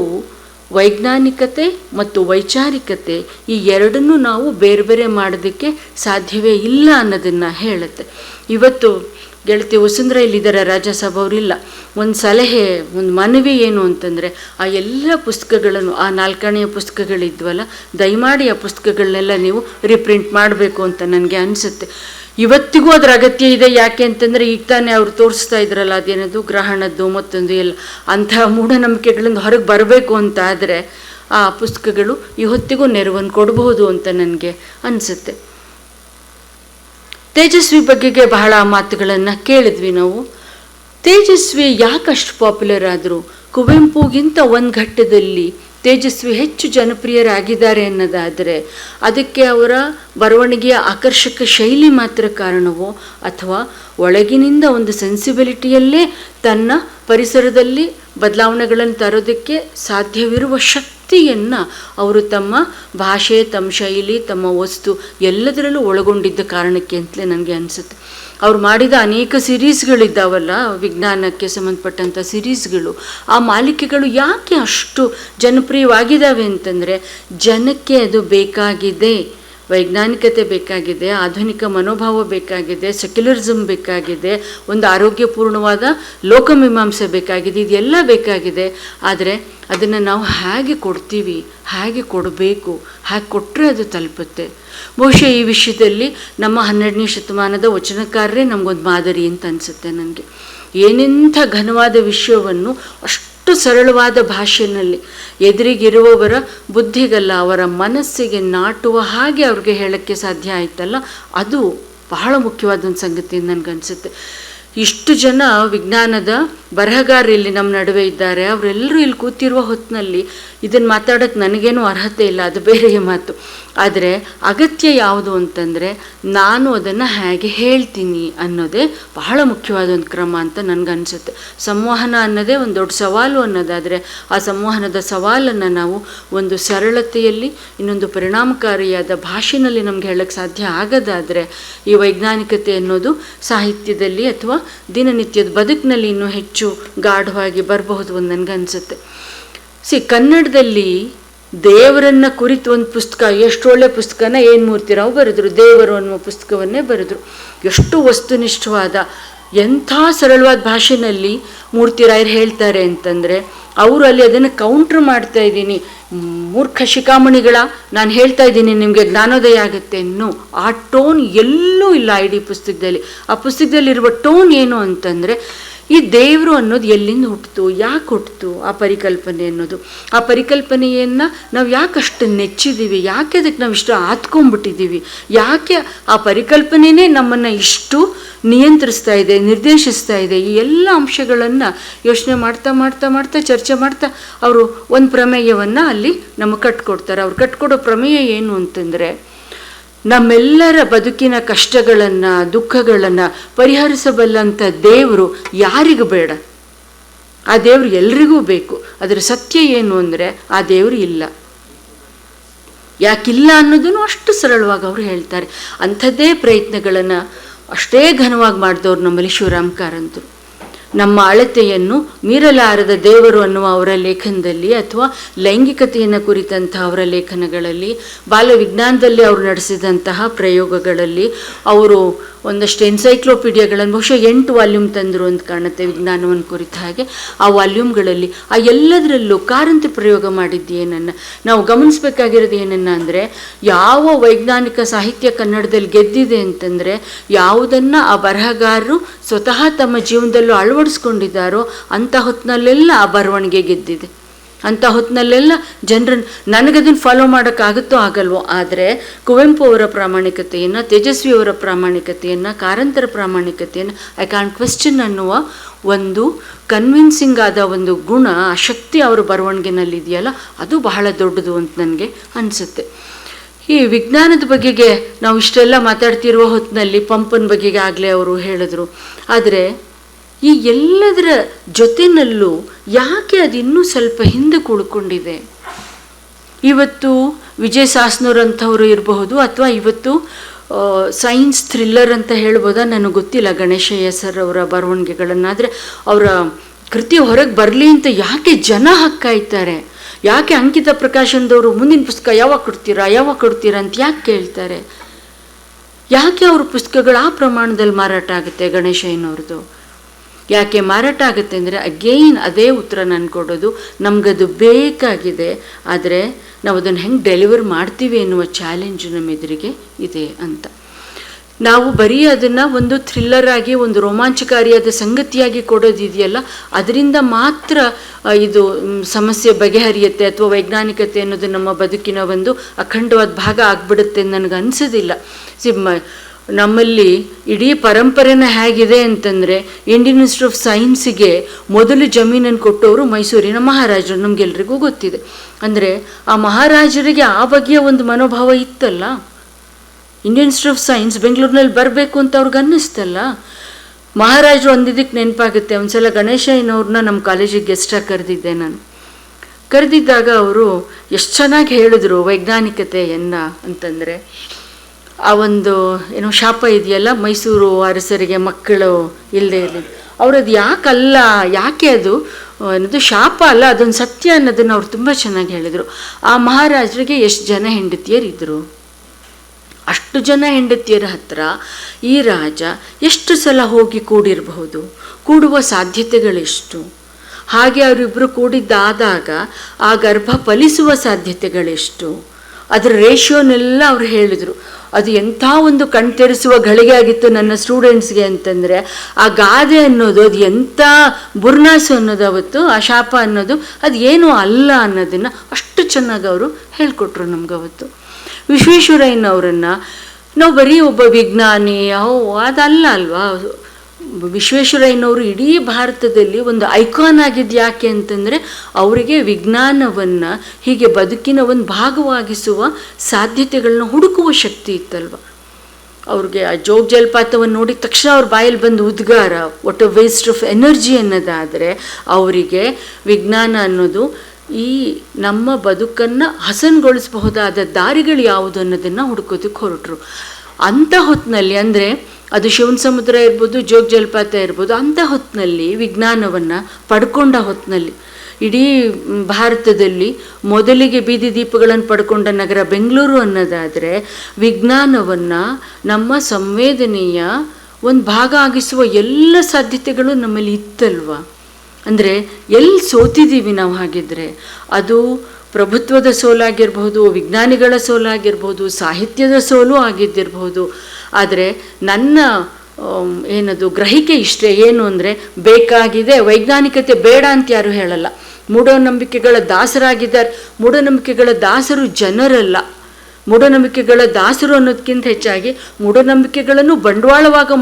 ವೈಜ್ಞಾನಿಕತೆ ಮತ್ತು ವೈಚಾರಿಕತೆ ಈ ಎರಡನ್ನೂ ನಾವು ಬೇರೆ ಬೇರೆ ಮಾಡೋದಕ್ಕೆ ಸಾಧ್ಯವೇ ಇಲ್ಲ ಅನ್ನೋದನ್ನು ಹೇಳುತ್ತೆ. ಇವತ್ತು ಗೆಳತಿ ವಸುಂಧರ ಇಲ್ಲಿದ್ದಾರೆ ರಾಜ್ಯಸಭಾ ಅವರಿಲ್ಲ. ಒಂದು ಸಲಹೆ, ಒಂದು ಮನವಿ ಏನು ಅಂತಂದರೆ, ಆ ಎಲ್ಲ ಪುಸ್ತಕಗಳನ್ನು, ಆ ನಾಲ್ಕನೆಯ ಪುಸ್ತಕಗಳಿದ್ವಲ್ಲ, ದಯಮಾಡಿ ಆ ಪುಸ್ತಕಗಳನ್ನೆಲ್ಲ ನೀವು ರೀಪ್ರಿಂಟ್ ಮಾಡಬೇಕು ಅಂತ ನನಗೆ ಅನಿಸುತ್ತೆ. ಇವತ್ತಿಗೂ ಅದರ ಅಗತ್ಯ ಇದೆ, ಯಾಕೆ ಅಂತಂದರೆ ಈಗ ತಾನೇ ಅವರು ತೋರಿಸ್ತಾ ಇದ್ರಲ್ಲ, ಅದೇನದು ಗ್ರಹಣದ್ದು ಮತ್ತೊಂದು ಎಲ್ಲ. ಅಂತಹ ಮೂಢನಂಬಿಕೆಗಳಿಂದ ಹೊರಗೆ ಬರಬೇಕು ಅಂತ ಆದರೆ, ಆ ಪುಸ್ತಕಗಳು ಇವತ್ತಿಗೂ ನೆರವನ್ನು ಕೊಡಬಹುದು ಅಂತ ನನಗೆ ಅನಿಸುತ್ತೆ. ತೇಜಸ್ವಿ ಬಗ್ಗೆಗೆ ಬಹಳ ಮಾತುಗಳನ್ನು ಕೇಳಿದ್ವಿ ನಾವು. ತೇಜಸ್ವಿ ಯಾಕಷ್ಟು ಪಾಪ್ಯುಲರ್ ಆದರು? ಕುವೆಂಪುಗಿಂತ ಒಂದು ಘಟ್ಟದಲ್ಲಿ ತೇಜಸ್ವಿ ಹೆಚ್ಚು ಜನಪ್ರಿಯರಾಗಿದ್ದಾರೆ ಅನ್ನೋದಾದರೆ, ಅದಕ್ಕೆ ಅವರ ಬರವಣಿಗೆಯ ಆಕರ್ಷಕ ಶೈಲಿ ಮಾತ್ರ ಕಾರಣವೋ? ಅಥವಾ ಒಳಗಿನಿಂದ ಒಂದು ಸೆನ್ಸಿಬಿಲಿಟಿಯಲ್ಲೇ ತನ್ನ ಪರಿಸರದಲ್ಲಿ ಬದಲಾವಣೆಗಳನ್ನು ತರೋದಕ್ಕೆ ಸಾಧ್ಯವಿರುವ ಶಕ್ತಿಯನ್ನು ಅವರು ತಮ್ಮ ಭಾಷೆ, ತಮ್ಮ ಶೈಲಿ, ತಮ್ಮ ವಸ್ತು ಎಲ್ಲದರಲ್ಲೂ ಒಳಗೊಂಡಿದ್ದ ಕಾರಣಕ್ಕೆ ಅಂತಲೇ ನನಗೆ ಅನಿಸುತ್ತೆ. ಅವ್ರು ಮಾಡಿದ ಅನೇಕ ಸಿರೀಸ್ಗಳಿದ್ದಾವಲ್ಲ, ವಿಜ್ಞಾನಕ್ಕೆ ಸಂಬಂಧಪಟ್ಟಂಥ ಸಿರೀಸ್ಗಳು. ಆ ಮಾಲಿಕೆಗಳು ಯಾಕೆ ಅಷ್ಟು ಜನಪ್ರಿಯವಾಗಿದ್ದಾವೆ ಅಂತಂದರೆ, ಜನಕ್ಕೆ ಅದು ಬೇಕಾಗಿದೆ. ವೈಜ್ಞಾನಿಕತೆ ಬೇಕಾಗಿದೆ, ಆಧುನಿಕ ಮನೋಭಾವ ಬೇಕಾಗಿದೆ ಸೆಕ್ಯುಲರಿಸಮ್ ಬೇಕಾಗಿದೆ, ಒಂದು ಆರೋಗ್ಯಪೂರ್ಣವಾದ ಲೋಕಮೀಮಾಂಸೆ ಬೇಕಾಗಿದೆ, ಇದೆಲ್ಲ ಬೇಕಾಗಿದೆ. ಆದರೆ ಅದನ್ನು ನಾವು ಹೇಗೆ ಕೊಡ್ತೀವಿ, ಹೇಗೆ ಕೊಡಬೇಕು, ಹೇಗೆ ಕೊಟ್ಟರೆ ಅದು ತಲುಪುತ್ತೆ? ಬಹುಶಃ ಈ ವಿಷಯದಲ್ಲಿ ನಮ್ಮ ಹನ್ನೆರಡನೇ ಶತಮಾನದ ವಚನಕಾರರೇ ನಮಗೊಂದು ಮಾದರಿ ಅಂತ ಅನಿಸುತ್ತೆ ನನಗೆ. ಏನೆಂಥ ಘನವಾದ ವಿಷಯವನ್ನು ಅಷ್ಟು ಸರಳವಾದ ಭಾಷೆಯಲ್ಲಿ ಎದುರಿಗಿರುವವರ ಬುದ್ಧಿಗಲ್ಲ, ಅವರ ಮನಸ್ಸಿಗೆ ನಾಟುವ ಹಾಗೆ ಅವ್ರಿಗೆ ಹೇಳೋಕ್ಕೆ ಸಾಧ್ಯ ಆಯ್ತಲ್ಲ? ಅದು ಬಹಳ ಮುಖ್ಯವಾದ ಒಂದು ಸಂಗತಿ ನನಗನ್ಸುತ್ತೆ. ಇಷ್ಟು ಜನ ವಿಜ್ಞಾನದ ಬರಹಗಾರ ಇಲ್ಲಿ ನಮ್ಮ ನಡುವೆ ಇದ್ದಾರೆ. ಅವರೆಲ್ಲರೂ ಇಲ್ಲಿ ಕೂತಿರುವ ಹೊತ್ತಿನಲ್ಲಿ ಇದನ್ನು ಮಾತಾಡೋಕ್ಕೆ ನನಗೇನು ಅರ್ಹತೆ ಇಲ್ಲ. ಅದು ಬೇರೆ ಮಾತು. ಆದರೆ ಅಗತ್ಯ ಯಾವುದು ಅಂತಂದರೆ ನಾನು ಅದನ್ನು ಹೇಗೆ ಹೇಳ್ತೀನಿ ಅನ್ನೋದೇ ಬಹಳ ಮುಖ್ಯವಾದ ಒಂದು ಕ್ರಮ ಅಂತ ನನಗನ್ಸುತ್ತೆ. ಸಂವಹನ ಅನ್ನೋದೇ ಒಂದು ದೊಡ್ಡ ಸವಾಲು ಅನ್ನೋದಾದರೆ ಆ ಸಂವಹನದ ಸವಾಲನ್ನು ನಾವು ಒಂದು ಸರಳತೆಯಲ್ಲಿ, ಇನ್ನೊಂದು ಪರಿಣಾಮಕಾರಿಯಾದ ಭಾಷೆನಲ್ಲಿ ನಮ್ಗೆ ಹೇಳಕ್ಕೆ ಸಾಧ್ಯ ಆಗದಾದರೆ ಈ ವೈಜ್ಞಾನಿಕತೆ ಅನ್ನೋದು ಸಾಹಿತ್ಯದಲ್ಲಿ ಅಥವಾ ದಿನನಿತ್ಯದ ಬದುಕಿನಲ್ಲಿ ಇನ್ನೂ ಹೆಚ್ಚು ಗಾಢವಾಗಿ ಬರಬಹುದು ಅಂತ ನನಗನ್ಸುತ್ತೆ. ಸಿ, ಕನ್ನಡದಲ್ಲಿ ದೇವರನ್ನ ಕುರಿತು ಒಂದು ಪುಸ್ತಕ, ಎಷ್ಟು ಒಳ್ಳೆ ಪುಸ್ತಕನ ಏನು ಮೂರ್ತಿರಾವ್ ಬರೆದ್ರು, ದೇವರು ಅನ್ನುವ ಪುಸ್ತಕವನ್ನೇ ಬರೆದ್ರು. ಎಷ್ಟು ವಸ್ತುನಿಷ್ಠವಾದ, ಎಂಥ ಸರಳವಾದ ಭಾಷೆನಲ್ಲಿ ಮೂರ್ತಿರಾಯರು ಹೇಳ್ತಾರೆ ಅಂತಂದರೆ, ಅವರು ಅಲ್ಲಿ ಅದನ್ನು ಕೌಂಟ್ರ್ ಮಾಡ್ತಾ ಇದ್ದೀನಿ. ಮೂರ್ಖ ಶಿಖಾಮಣಿಗಳ, ನಾನು ಹೇಳ್ತಾ ಇದ್ದೀನಿ, ನಿಮಗೆ ಜ್ಞಾನೋದಯ ಆಗುತ್ತೆ ಇನ್ನು ಆ ಟೋನ್ ಎಲ್ಲೂ ಇಲ್ಲ ಇಡೀ ಪುಸ್ತಕದಲ್ಲಿ. ಆ ಪುಸ್ತಕದಲ್ಲಿರುವ ಟೋನ್ ಏನು ಅಂತಂದರೆ ಈ ದೇವರು ಅನ್ನೋದು ಎಲ್ಲಿಂದ ಹುಟ್ಟಿತು? ಯಾಕೆ ಹುಟ್ಟಿತು ಆ ಪರಿಕಲ್ಪನೆ ಅನ್ನೋದು? ಆ ಪರಿಕಲ್ಪನೆಯನ್ನು ನಾವು ಯಾಕಷ್ಟು ನೆಚ್ಚಿದ್ದೀವಿ ಯಾಕೆ ಅದಕ್ಕೆ ನಾವು ಇಷ್ಟು ಆತ್ಕೊಂಡ್ಬಿಟ್ಟಿದ್ದೀವಿ ಯಾಕೆ ಆ ಪರಿಕಲ್ಪನೆಯೇ ನಮ್ಮನ್ನು ಇಷ್ಟು ನಿಯಂತ್ರಿಸ್ತಾ ಇದೆ, ನಿರ್ದೇಶಿಸ್ತಾ ಇದೆ? ಈ ಎಲ್ಲ ಅಂಶಗಳನ್ನು ಯೋಚನೆ ಮಾಡ್ತಾ ಮಾಡ್ತಾ ಮಾಡ್ತಾ, ಚರ್ಚೆ ಮಾಡ್ತಾ ಅವರು ಒಂದು ಪ್ರಮೇಯವನ್ನು ಅಲ್ಲಿ ನಮಗೆ ಕಟ್ಕೊಡ್ತಾರೆ. ಅವ್ರು ಕಟ್ಕೊಡೋ ಪ್ರಮೇಯ ಏನು ಅಂತಂದರೆ ನಮ್ಮೆಲ್ಲರ ಬದುಕಿನ ಕಷ್ಟಗಳನ್ನು, ದುಃಖಗಳನ್ನು ಪರಿಹರಿಸಬಲ್ಲಂಥ ದೇವರು ಯಾರಿಗೂ ಬೇಡ. ಆ ದೇವರು ಎಲ್ರಿಗೂ ಬೇಕು. ಅದರ ಸತ್ಯ ಏನು ಅಂದರೆ ಆ ದೇವರು ಇಲ್ಲ. ಯಾಕಿಲ್ಲ ಅನ್ನೋದನ್ನು ಅಷ್ಟು ಸರಳವಾಗಿ ಅವರು ಹೇಳ್ತಾರೆ. ಅಂಥದ್ದೇ ಪ್ರಯತ್ನಗಳನ್ನು ಅಷ್ಟೇ ಘನವಾಗಿ ಮಾಡಿದವ್ರು ನಮ್ಮಲ್ಲಿ ಶಿವರಾಮ್ ಕಾರಂತರು ನಮ್ಮ ಅಳತೆಯನ್ನು ಮೀರಲಾರದ ದೇವರು ಅನ್ನುವ ಅವರ ಲೇಖನದಲ್ಲಿ ಅಥವಾ ಲೈಂಗಿಕತೆಯನ್ನು ಕುರಿತಂತಹ ಅವರ ಲೇಖನಗಳಲ್ಲಿ ಬಾಲವಿಜ್ಞಾನದಲ್ಲಿ ಅವರು ನಡೆಸಿದಂತಹ ಪ್ರಯೋಗಗಳಲ್ಲಿ ಅವರು ಒಂದಷ್ಟು ಎನ್ಸೈಕ್ಲೋಪೀಡಿಯಾಗಳನ್ನು ಬಹುಶಃ ಎಂಟು ವಾಲ್ಯೂಮ್ ತಂದರು ಅಂತ ಕಾಣುತ್ತೆ ವಿಜ್ಞಾನವನ್ನು ಕುರಿತ ಹಾಗೆ. ಆ ವಾಲ್ಯೂಮ್ಗಳಲ್ಲಿ ಆ ಎಲ್ಲದರಲ್ಲೂ ಕಾರಂತಿ ಪ್ರಯೋಗ ಮಾಡಿದ್ದು ಏನನ್ನು? ನಾವು ಗಮನಿಸಬೇಕಾಗಿರೋದು ಏನನ್ನ ಅಂದರೆ, ಯಾವ ವೈಜ್ಞಾನಿಕ ಸಾಹಿತ್ಯ ಕನ್ನಡದಲ್ಲಿ ಗೆದ್ದಿದೆ ಅಂತಂದರೆ, ಯಾವುದನ್ನು ಆ ಬರಹಗಾರರು ಸ್ವತಃ ತಮ್ಮ ಜೀವನದಲ್ಲೂ ಅಳವಡಿಸ್ಕೊಂಡಿದ್ದಾರೋ ಅಂಥ ಹೊತ್ತಿನಲ್ಲೆಲ್ಲ ಆ ಬರವಣಿಗೆ ಗೆದ್ದಿದೆ. ಅಂಥ ಹೊತ್ತಿನಲ್ಲೆಲ್ಲ ಜನರನ್ನು ನನಗದನ್ನು ಫಾಲೋ ಮಾಡೋಕ್ಕಾಗುತ್ತೋ ಆಗಲ್ವೋ, ಆದರೆ ಕುವೆಂಪು ಅವರ ಪ್ರಾಮಾಣಿಕತೆಯನ್ನು, ತೇಜಸ್ವಿ ಅವರ ಪ್ರಾಮಾಣಿಕತೆಯನ್ನು, ಕಾರಂತರ ಪ್ರಾಮಾಣಿಕತೆಯನ್ನು ಐ ಕ್ಯಾನ್ ಕ್ವೆಶ್ಚನ್ ಅನ್ನುವ ಒಂದು ಕನ್ವಿನ್ಸಿಂಗ್ ಆದ ಒಂದು ಗುಣ, ಆ ಶಕ್ತಿ ಅವರ ಬರವಣಿಗೆನಲ್ಲಿ ಇದೆಯಲ್ಲ ಅದು ಬಹಳ ದೊಡ್ಡದು ಅಂತ ನನಗೆ ಅನಿಸುತ್ತೆ. ಈ ವಿಜ್ಞಾನದ ಬಗೆಗೆ ನಾವು ಇಷ್ಟೆಲ್ಲ ಮಾತಾಡ್ತಿರುವ ಹೊತ್ತಿನಲ್ಲಿ ಪಂಪನ ಬಗೆಗೆ ಆಗಲೇ ಅವರು ಹೇಳಿದ್ರು. ಆದರೆ ಈ ಎಲ್ಲದರ ಜೊತೆನಲ್ಲೂ ಯಾಕೆ ಅದು ಇನ್ನೂ ಸ್ವಲ್ಪ ಹಿಂದೆ ಕುಳ್ಕೊಂಡಿದೆ ಇವತ್ತು ವಿಜಯ್ ಸಾಸ್ನೂರ್ ಅಂಥವರು ಇರಬಹುದು ಅಥವಾ ಇವತ್ತು ಸೈನ್ಸ್ ಥ್ರಿಲ್ಲರ್ ಅಂತ ಹೇಳ್ಬೋದಾ? ನನಗೆ ಗೊತ್ತಿಲ್ಲ ಗಣೇಶಯ್ಯ ಸರ್ ಅವರ ಬರವಣಿಗೆಗಳನ್ನಾದರೆ. ಅವರ ಕೃತಿ ಹೊರಗೆ ಬರಲಿ ಅಂತ ಯಾಕೆ ಜನ ಹಕ್ಕಾಯ್ತಾರೆ ಯಾಕೆ ಅಂಕಿತ ಪ್ರಕಾಶನದವರು ಮುಂದಿನ ಪುಸ್ತಕ ಯಾವಾಗ ಕೊಡ್ತೀರಾ ಯಾವಾಗ ಕೊಡ್ತೀರಾ ಅಂತ ಯಾಕೆ ಕೇಳ್ತಾರೆ? ಯಾಕೆ ಅವ್ರ ಪುಸ್ತಕಗಳು ಆ ಪ್ರಮಾಣದಲ್ಲಿ ಮಾರಾಟ ಆಗುತ್ತೆ ಗಣೇಶಯ್ಯನವ್ರದ್ದು ಯಾಕೆ ಮಾರಾಟ ಆಗುತ್ತೆ ಅಂದರೆ ಅಗೇನ್ ಅದೇ ಉತ್ತರ ನಾನು ಕೊಡೋದು, ನಮಗದು ಬೇಕಾಗಿದೆ, ಆದರೆ ನಾವು ಅದನ್ನು ಹೆಂಗೆ ಡೆಲಿವರ್ ಮಾಡ್ತೀವಿ ಎನ್ನುವ ಚಾಲೆಂಜ್ ನಮ್ಮ ಎದುರಿಗೆ ಇದೆ ಅಂತ. ನಾವು ಬರೀ ಅದನ್ನು ಒಂದು ಥ್ರಿಲ್ಲರ್ ಆಗಿ, ಒಂದು ರೋಮಾಂಚಕಾರಿಯಾದ ಸಂಗತಿಯಾಗಿ ಕೊಡೋದಿದೆಯಲ್ಲ ಅದರಿಂದ ಮಾತ್ರ ಇದು ಸಮಸ್ಯೆ ಬಗೆಹರಿಯುತ್ತೆ ಅಥವಾ ವೈಜ್ಞಾನಿಕತೆ ಅನ್ನೋದು ನಮ್ಮ ಬದುಕಿನ ಒಂದು ಅಖಂಡವಾದ ಭಾಗ ಆಗ್ಬಿಡುತ್ತೆ ನನಗೆ ಅನಿಸೋದಿಲ್ಲ ಸಿ ನಮ್ಮಲ್ಲಿ ಇಡೀ ಪರಂಪರೆನ ಹೇಗಿದೆ ಅಂತಂದರೆ ಇಂಡಿಯನ್ ಇನ್ಸ್ಟಿಟ್ಯೂಟ್ ಆಫ್ ಸೈನ್ಸಿಗೆ ಮೊದಲು ಜಮೀನನ್ನು ಕೊಟ್ಟವರು ಮೈಸೂರಿನ ಮಹಾರಾಜರು ನಮಗೆಲ್ಲರಿಗೂ ಗೊತ್ತಿದೆ. ಅಂದರೆ ಆ ಮಹಾರಾಜರಿಗೆ ಆ ಬಗೆಯ ಒಂದು ಮನೋಭಾವ ಇತ್ತಲ್ಲ? ಇಂಡಿಯನ್ ಇನ್ಸ್ಟಿಟ್ಯೂಟ್ ಆಫ್ ಸೈನ್ಸ್ ಬೆಂಗಳೂರಿನಲ್ಲಿ ಬರಬೇಕು ಅಂತ ಅವ್ರಿಗೆ ಅನ್ನಿಸ್ತಲ್ಲ? ಮಹಾರಾಜರು ಅಂದಿದ್ದಕ್ಕೆ ನೆನಪಾಗುತ್ತೆ. ಒಂದ್ಸಲ ಗಣೇಶಯ್ಯನವ್ರನ್ನ ನಮ್ಮ ಕಾಲೇಜಿಗೆ ಗೆಸ್ಟಾಗಿ ಕರೆದಿದ್ದೆ ನಾನು. ಕರೆದಿದ್ದಾಗ ಅವರು ಎಷ್ಟು ಚೆನ್ನಾಗಿ ಹೇಳಿದ್ರು ವೈಜ್ಞಾನಿಕತೆಯನ್ನು ಅಂತಂದರೆ ಆ ಒಂದು, ಏನೋ ಶಾಪ ಇದೆಯಲ್ಲ, ಮೈಸೂರು ಅರಸರಿಗೆ ಮಕ್ಕಳು ಇಲ್ಲದೆ ಇರಲಿ. ಅವ್ರದ್ದು ಯಾಕಲ್ಲ, ಯಾಕೆ ಅದು? ಅನ್ನೋದು ಶಾಪ ಅಲ್ಲ, ಅದೊಂದು ಸತ್ಯ ಅನ್ನೋದನ್ನು ಅವ್ರು ತುಂಬ ಚೆನ್ನಾಗಿ ಹೇಳಿದರು. ಆ ಮಹಾರಾಜರಿಗೆ ಎಷ್ಟು ಜನ ಹೆಂಡತಿಯರಿದ್ದರು ಅಷ್ಟು ಜನ ಹೆಂಡತಿಯರ ಹತ್ರ ಈ ರಾಜ ಎಷ್ಟು ಸಲ ಹೋಗಿ ಕೂಡಿರಬಹುದು? ಕೂಡುವ ಸಾಧ್ಯತೆಗಳೆಷ್ಟು? ಹಾಗೆ ಅವರಿಬ್ಬರು ಕೂಡಿದ್ದಾದಾಗ ಆ ಗರ್ಭ ಫಲಿಸುವ ಸಾಧ್ಯತೆಗಳೆಷ್ಟು? ಅದರ ರೇಷಿಯೋನೆಲ್ಲ ಅವ್ರು ಹೇಳಿದರು. ಅದು ಎಂಥ ಒಂದು ಕಣ್ತೆರೆಸುವ ಗಳಿಗೆ ಆಗಿತ್ತು ನನ್ನ ಸ್ಟೂಡೆಂಟ್ಸ್ಗೆ ಅಂತಂದರೆ, ಆ ಗಾದೆ ಅನ್ನೋದು, ಅದು ಎಂಥ ಬುರ್ನಾಸು ಅನ್ನೋದು ಅವತ್ತು, ಆ ಶಾಪ ಅನ್ನೋದು, ಅದು ಏನೂ ಅಲ್ಲ ಅನ್ನೋದನ್ನು ಅಷ್ಟು ಚೆನ್ನಾಗಿ ಅವರು ಹೇಳಿಕೊಟ್ರು ನಮ್ಗೆ ಅವತ್ತು. ವಿಶ್ವೇಶ್ವರಯ್ಯನವರನ್ನು, ನಾವು ಬರೀ ಒಬ್ಬ ವಿಜ್ಞಾನಿ ಅದಲ್ಲ ಅಲ್ವಾ? ವಿಶ್ವೇಶ್ವರಯ್ಯನವರು ಇಡೀ ಭಾರತದಲ್ಲಿ ಒಂದು ಐಕಾನ್ ಆಗಿದ್ದು ಯಾಕೆ ಅಂತಂದರೆ ಅವರಿಗೆ ವಿಜ್ಞಾನವನ್ನು ಹೀಗೆ ಬದುಕಿನ ಒಂದು ಭಾಗವಾಗಿಸುವ ಸಾಧ್ಯತೆಗಳನ್ನ ಹುಡುಕುವ ಶಕ್ತಿ ಇತ್ತಲ್ವ. ಅವ್ರಿಗೆ ಆ ಜೋಗ ಜಲಪಾತವನ್ನು ನೋಡಿದ ತಕ್ಷಣ ಅವ್ರ ಬಾಯಲ್ಲಿ ಬಂದು ಉದ್ಗಾರ ಒಟ್ಟು ವೇಸ್ಟ್ ಆಫ್ ಎನರ್ಜಿ ಅನ್ನೋದಾದರೆ ಅವರಿಗೆ ವಿಜ್ಞಾನ ಅನ್ನೋದು ಈ ನಮ್ಮ ಬದುಕನ್ನು ಹಸನ್ಗೊಳಿಸಬಹುದಾದ ದಾರಿಗಳು ಯಾವುದು ಅನ್ನೋದನ್ನು ಹುಡುಕೋದಕ್ಕೆ ಹೊರಟರು. ಅಂಥ ಹೊತ್ತಿನಲ್ಲಿ ಅಂದರೆ ಅದು ಶಿವನ ಸಮುದ್ರ ಇರ್ಬೋದು, ಜೋಗ ಜಲಪಾತ ಇರ್ಬೋದು ಅಂಥ ಹೊತ್ತಿನಲ್ಲಿ ವಿಜ್ಞಾನವನ್ನು ಪಡ್ಕೊಂಡ ಹೊತ್ತಿನಲ್ಲಿ ಇಡೀ ಭಾರತದಲ್ಲಿ ಮೊದಲಿಗೆ ಬೀದಿ ದೀಪಗಳನ್ನು ಪಡ್ಕೊಂಡ ನಗರ ಬೆಂಗಳೂರು ಅನ್ನೋದಾದರೆ ವಿಜ್ಞಾನವನ್ನು ನಮ್ಮ ಸಂವೇದನೆಯ ಒಂದು ಭಾಗ ಆಗಿಸುವ ಎಲ್ಲ ಸಾಧ್ಯತೆಗಳು ನಮ್ಮಲ್ಲಿ ಇತ್ತಲ್ವ? ಅಂದರೆ ಎಲ್ಲಿ ಸೋತಿದ್ದೀವಿ ನಾವು ಹಾಗಿದ್ರೆ? ಅದು ಪ್ರಭುತ್ವದ ಸೋಲಾಗಿರ್ಬೋದು ವಿಜ್ಞಾನಿಗಳ ಸೋಲಾಗಿರ್ಬೋದು ಸಾಹಿತ್ಯದ ಸೋಲು ಆಗಿದ್ದಿರ್ಬೋದು ಆದರೆ ನನ್ನ ಏನದು ಗ್ರಹಿಕೆ ಇಷ್ಟೇ ಏನು ಅಂದರೆ ಬೇಕಾಗಿದೆ, ವೈಜ್ಞಾನಿಕತೆ ಬೇಡ ಅಂತ ಯಾರು ಹೇಳಲ್ಲ. ಮೂಢನಂಬಿಕೆಗಳ ದಾಸರಾಗಿದ್ದಾರೆ. ಮೂಢನಂಬಿಕೆಗಳ ದಾಸರು ಜನರಲ್ಲ. ಮೂಢನಂಬಿಕೆಗಳ ದಾಸರು ಅನ್ನೋದಕ್ಕಿಂತ ಹೆಚ್ಚಾಗಿ ಮೂಢನಂಬಿಕೆಗಳನ್ನು ಬಂಡವಾಳವಾಗ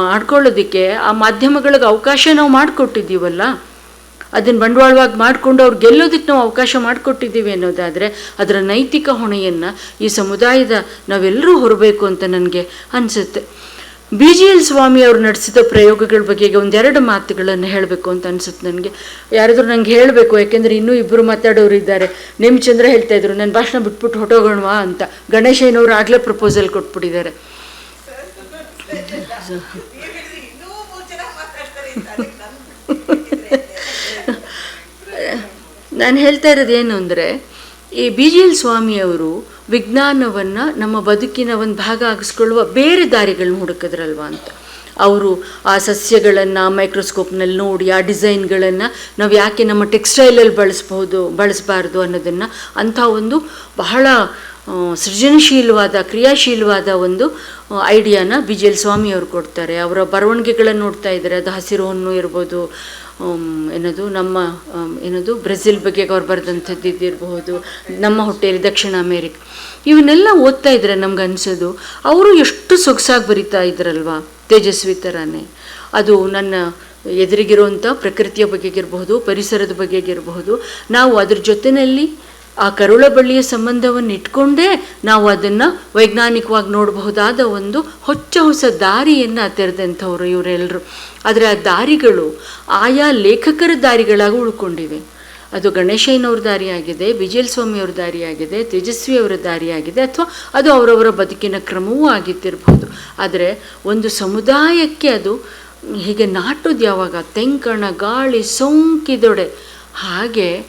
ಮಾಡ್ಕೊಳ್ಳೋದಕ್ಕೆ ಆ ಮಾಧ್ಯಮಗಳಿಗೆ ಅವಕಾಶ ನಾವು ಮಾಡಿಕೊಟ್ಟಿದ್ದೀವಲ್ಲ. ಅದನ್ನು ಬಂಡವಾಳವಾಗಿ ಮಾಡಿಕೊಂಡು ಅವ್ರು ಗೆಲ್ಲೋದಕ್ಕೆ ನಾವು ಅವಕಾಶ ಮಾಡಿಕೊಟ್ಟಿದ್ದೀವಿ ಅನ್ನೋದಾದರೆ ಅದರ ನೈತಿಕ ಹೊಣೆಯನ್ನು ಈ ಸಮುದಾಯದ ನಾವೆಲ್ಲರೂ ಹೊರಬೇಕು ಅಂತ ನನಗೆ ಅನಿಸುತ್ತೆ ಬಿ ಜಿ ಎಲ್ ಸ್ವಾಮಿ ಅವರು ನಡೆಸಿದ ಪ್ರಯೋಗಗಳ ಬಗ್ಗೆ ಒಂದೆರಡು ಮಾತುಗಳನ್ನು ಹೇಳಬೇಕು ಅಂತ ಅನಿಸುತ್ತೆ ನನಗೆ ಯಾರಾದರೂ ನಂಗೆ ಹೇಳಬೇಕು ಯಾಕೆಂದರೆ ಇನ್ನೂ ಇಬ್ಬರು ಮಾತಾಡೋರು ಇದ್ದಾರೆ ನೇಮಚಂದ್ರ ಹೇಳ್ತಾ ಇದ್ರು ನನ್ನ ಭಾಷಣ ಬಿಟ್ಬಿಟ್ಟು ಹೊಟ್ಟೋಗೋಣವಾ ಅಂತ ಗಣೇಶಯ್ಯನವರು ಆಗಲೇ ಪ್ರಪೋಸಲ್ ಕೊಟ್ಬಿಟ್ಟಿದ್ದಾರೆ ಇನ್ನೂ ಮೂರು ಜನ ಮಾತಾಡ್ತಾರೆ ಅಂತ ಅದಕ್ಕೆ ನನ್ಗೆ ನಾನು ಹೇಳ್ತಾ ಇರೋದು ಏನು ಅಂದರೆ, ಈ ಬಿ ಜಿ ಎಲ್ ಸ್ವಾಮಿಯವರು ವಿಜ್ಞಾನವನ್ನು ನಮ್ಮ ಬದುಕಿನ ಒಂದು ಭಾಗ ಆಗಿಸ್ಕೊಳ್ಳುವ ಬೇರೆ ದಾರಿಗಳನ್ನ ಹುಡುಕಿದ್ರಲ್ವ ಅಂತ. ಅವರು ಆ ಸಸ್ಯಗಳನ್ನು ಮೈಕ್ರೋಸ್ಕೋಪ್ನಲ್ಲಿ ನೋಡಿ, ಆ ಡಿಸೈನ್ಗಳನ್ನು ನಾವು ಯಾಕೆ ನಮ್ಮ ಟೆಕ್ಸ್ಟೈಲಲ್ಲಿ ಬಳಸ್ಬೋದು ಬಳಸಬಾರ್ದು ಅನ್ನೋದನ್ನು ಅಂಥ ಒಂದು ಬಹಳ ಸೃಜನಶೀಲವಾದ, ಕ್ರಿಯಾಶೀಲವಾದ ಒಂದು ಐಡಿಯಾನ ಬಿ ಜಿ ಎಲ್ ಸ್ವಾಮಿ ಅವರು ಕೊಡ್ತಾರೆ. ಅವರ ಬರವಣಿಗೆಗಳನ್ನು ನೋಡ್ತಾ ಇದ್ದಾರೆ. ಅದು ಹಸಿರು ಹೊನ್ನು ಇರ್ಬೋದು ಏನದು, ನಮ್ಮ ಏನದು, ಬ್ರೆಜಿಲ್ ಬಗ್ಗೆ ಅವ್ರು ಬರೆದಂಥದ್ದು ಇದ್ದಿರಬಹುದು ನಮ್ಮ ಹೊಟ್ಟೆಯಲ್ಲಿ ದಕ್ಷಿಣ ಅಮೇರಿಕ. ಇವನ್ನೆಲ್ಲ ಓದ್ತಾ ಇದ್ರೆ ನಮ್ಗೆ ಅನಿಸೋದು, ಅವರು ಎಷ್ಟು ಸೊಗಸಾಗಿ ಬರಿತಾ ಇದ್ರಲ್ವಾ, ತೇಜಸ್ವಿ ಥರನೇ ಅದು ನನ್ನ ಎದುರಿಗಿರುವಂಥ ಪ್ರಕೃತಿಯ ಬಗೆಗಿರಬಹುದು, ಪರಿಸರದ ಬಗೆಗಿರಬಹುದು. ನಾವು ಅದ್ರ ಜೊತೆಯಲ್ಲಿ ಆ ಕರುಳ ಬಳ್ಳಿಯ ಸಂಬಂಧವನ್ನು ಇಟ್ಕೊಂಡೇ ನಾವು ಅದನ್ನು ವೈಜ್ಞಾನಿಕವಾಗಿ ನೋಡಬಹುದಾದ ಒಂದು ಹೊಚ್ಚ ಹೊಸ ದಾರಿಯನ್ನು ತೆರೆದಂಥವ್ರು ಇವರೆಲ್ಲರೂ ಆದರೆ ಆ ದಾರಿಗಳು ಆಯಾ ಲೇಖಕರ ದಾರಿಗಳಾಗಿ ಉಳ್ಕೊಂಡಿವೆ. ಅದು ಗಣೇಶಯ್ಯನವ್ರ ದಾರಿಯಾಗಿದೆ ವಿಜಯಲ್ ಸ್ವಾಮಿಯವ್ರ ದಾರಿಯಾಗಿದೆ ತೇಜಸ್ವಿ ಅವರ ದಾರಿಯಾಗಿದೆ ಅಥವಾ ಅದು ಅವರವರ ಬದುಕಿನ ಕ್ರಮವೂ ಆಗಿದ್ದಿರಬಹುದು ಆದರೆ ಒಂದು ಸಮುದಾಯಕ್ಕೆ ಅದು ಹೀಗೆ ನಾಟೋದು ಯಾವಾಗ? ತೆಂಕಣ, ಗಾಳಿ, ಸೋಂಕಿದೊಡೆ. ಹಾಗೆ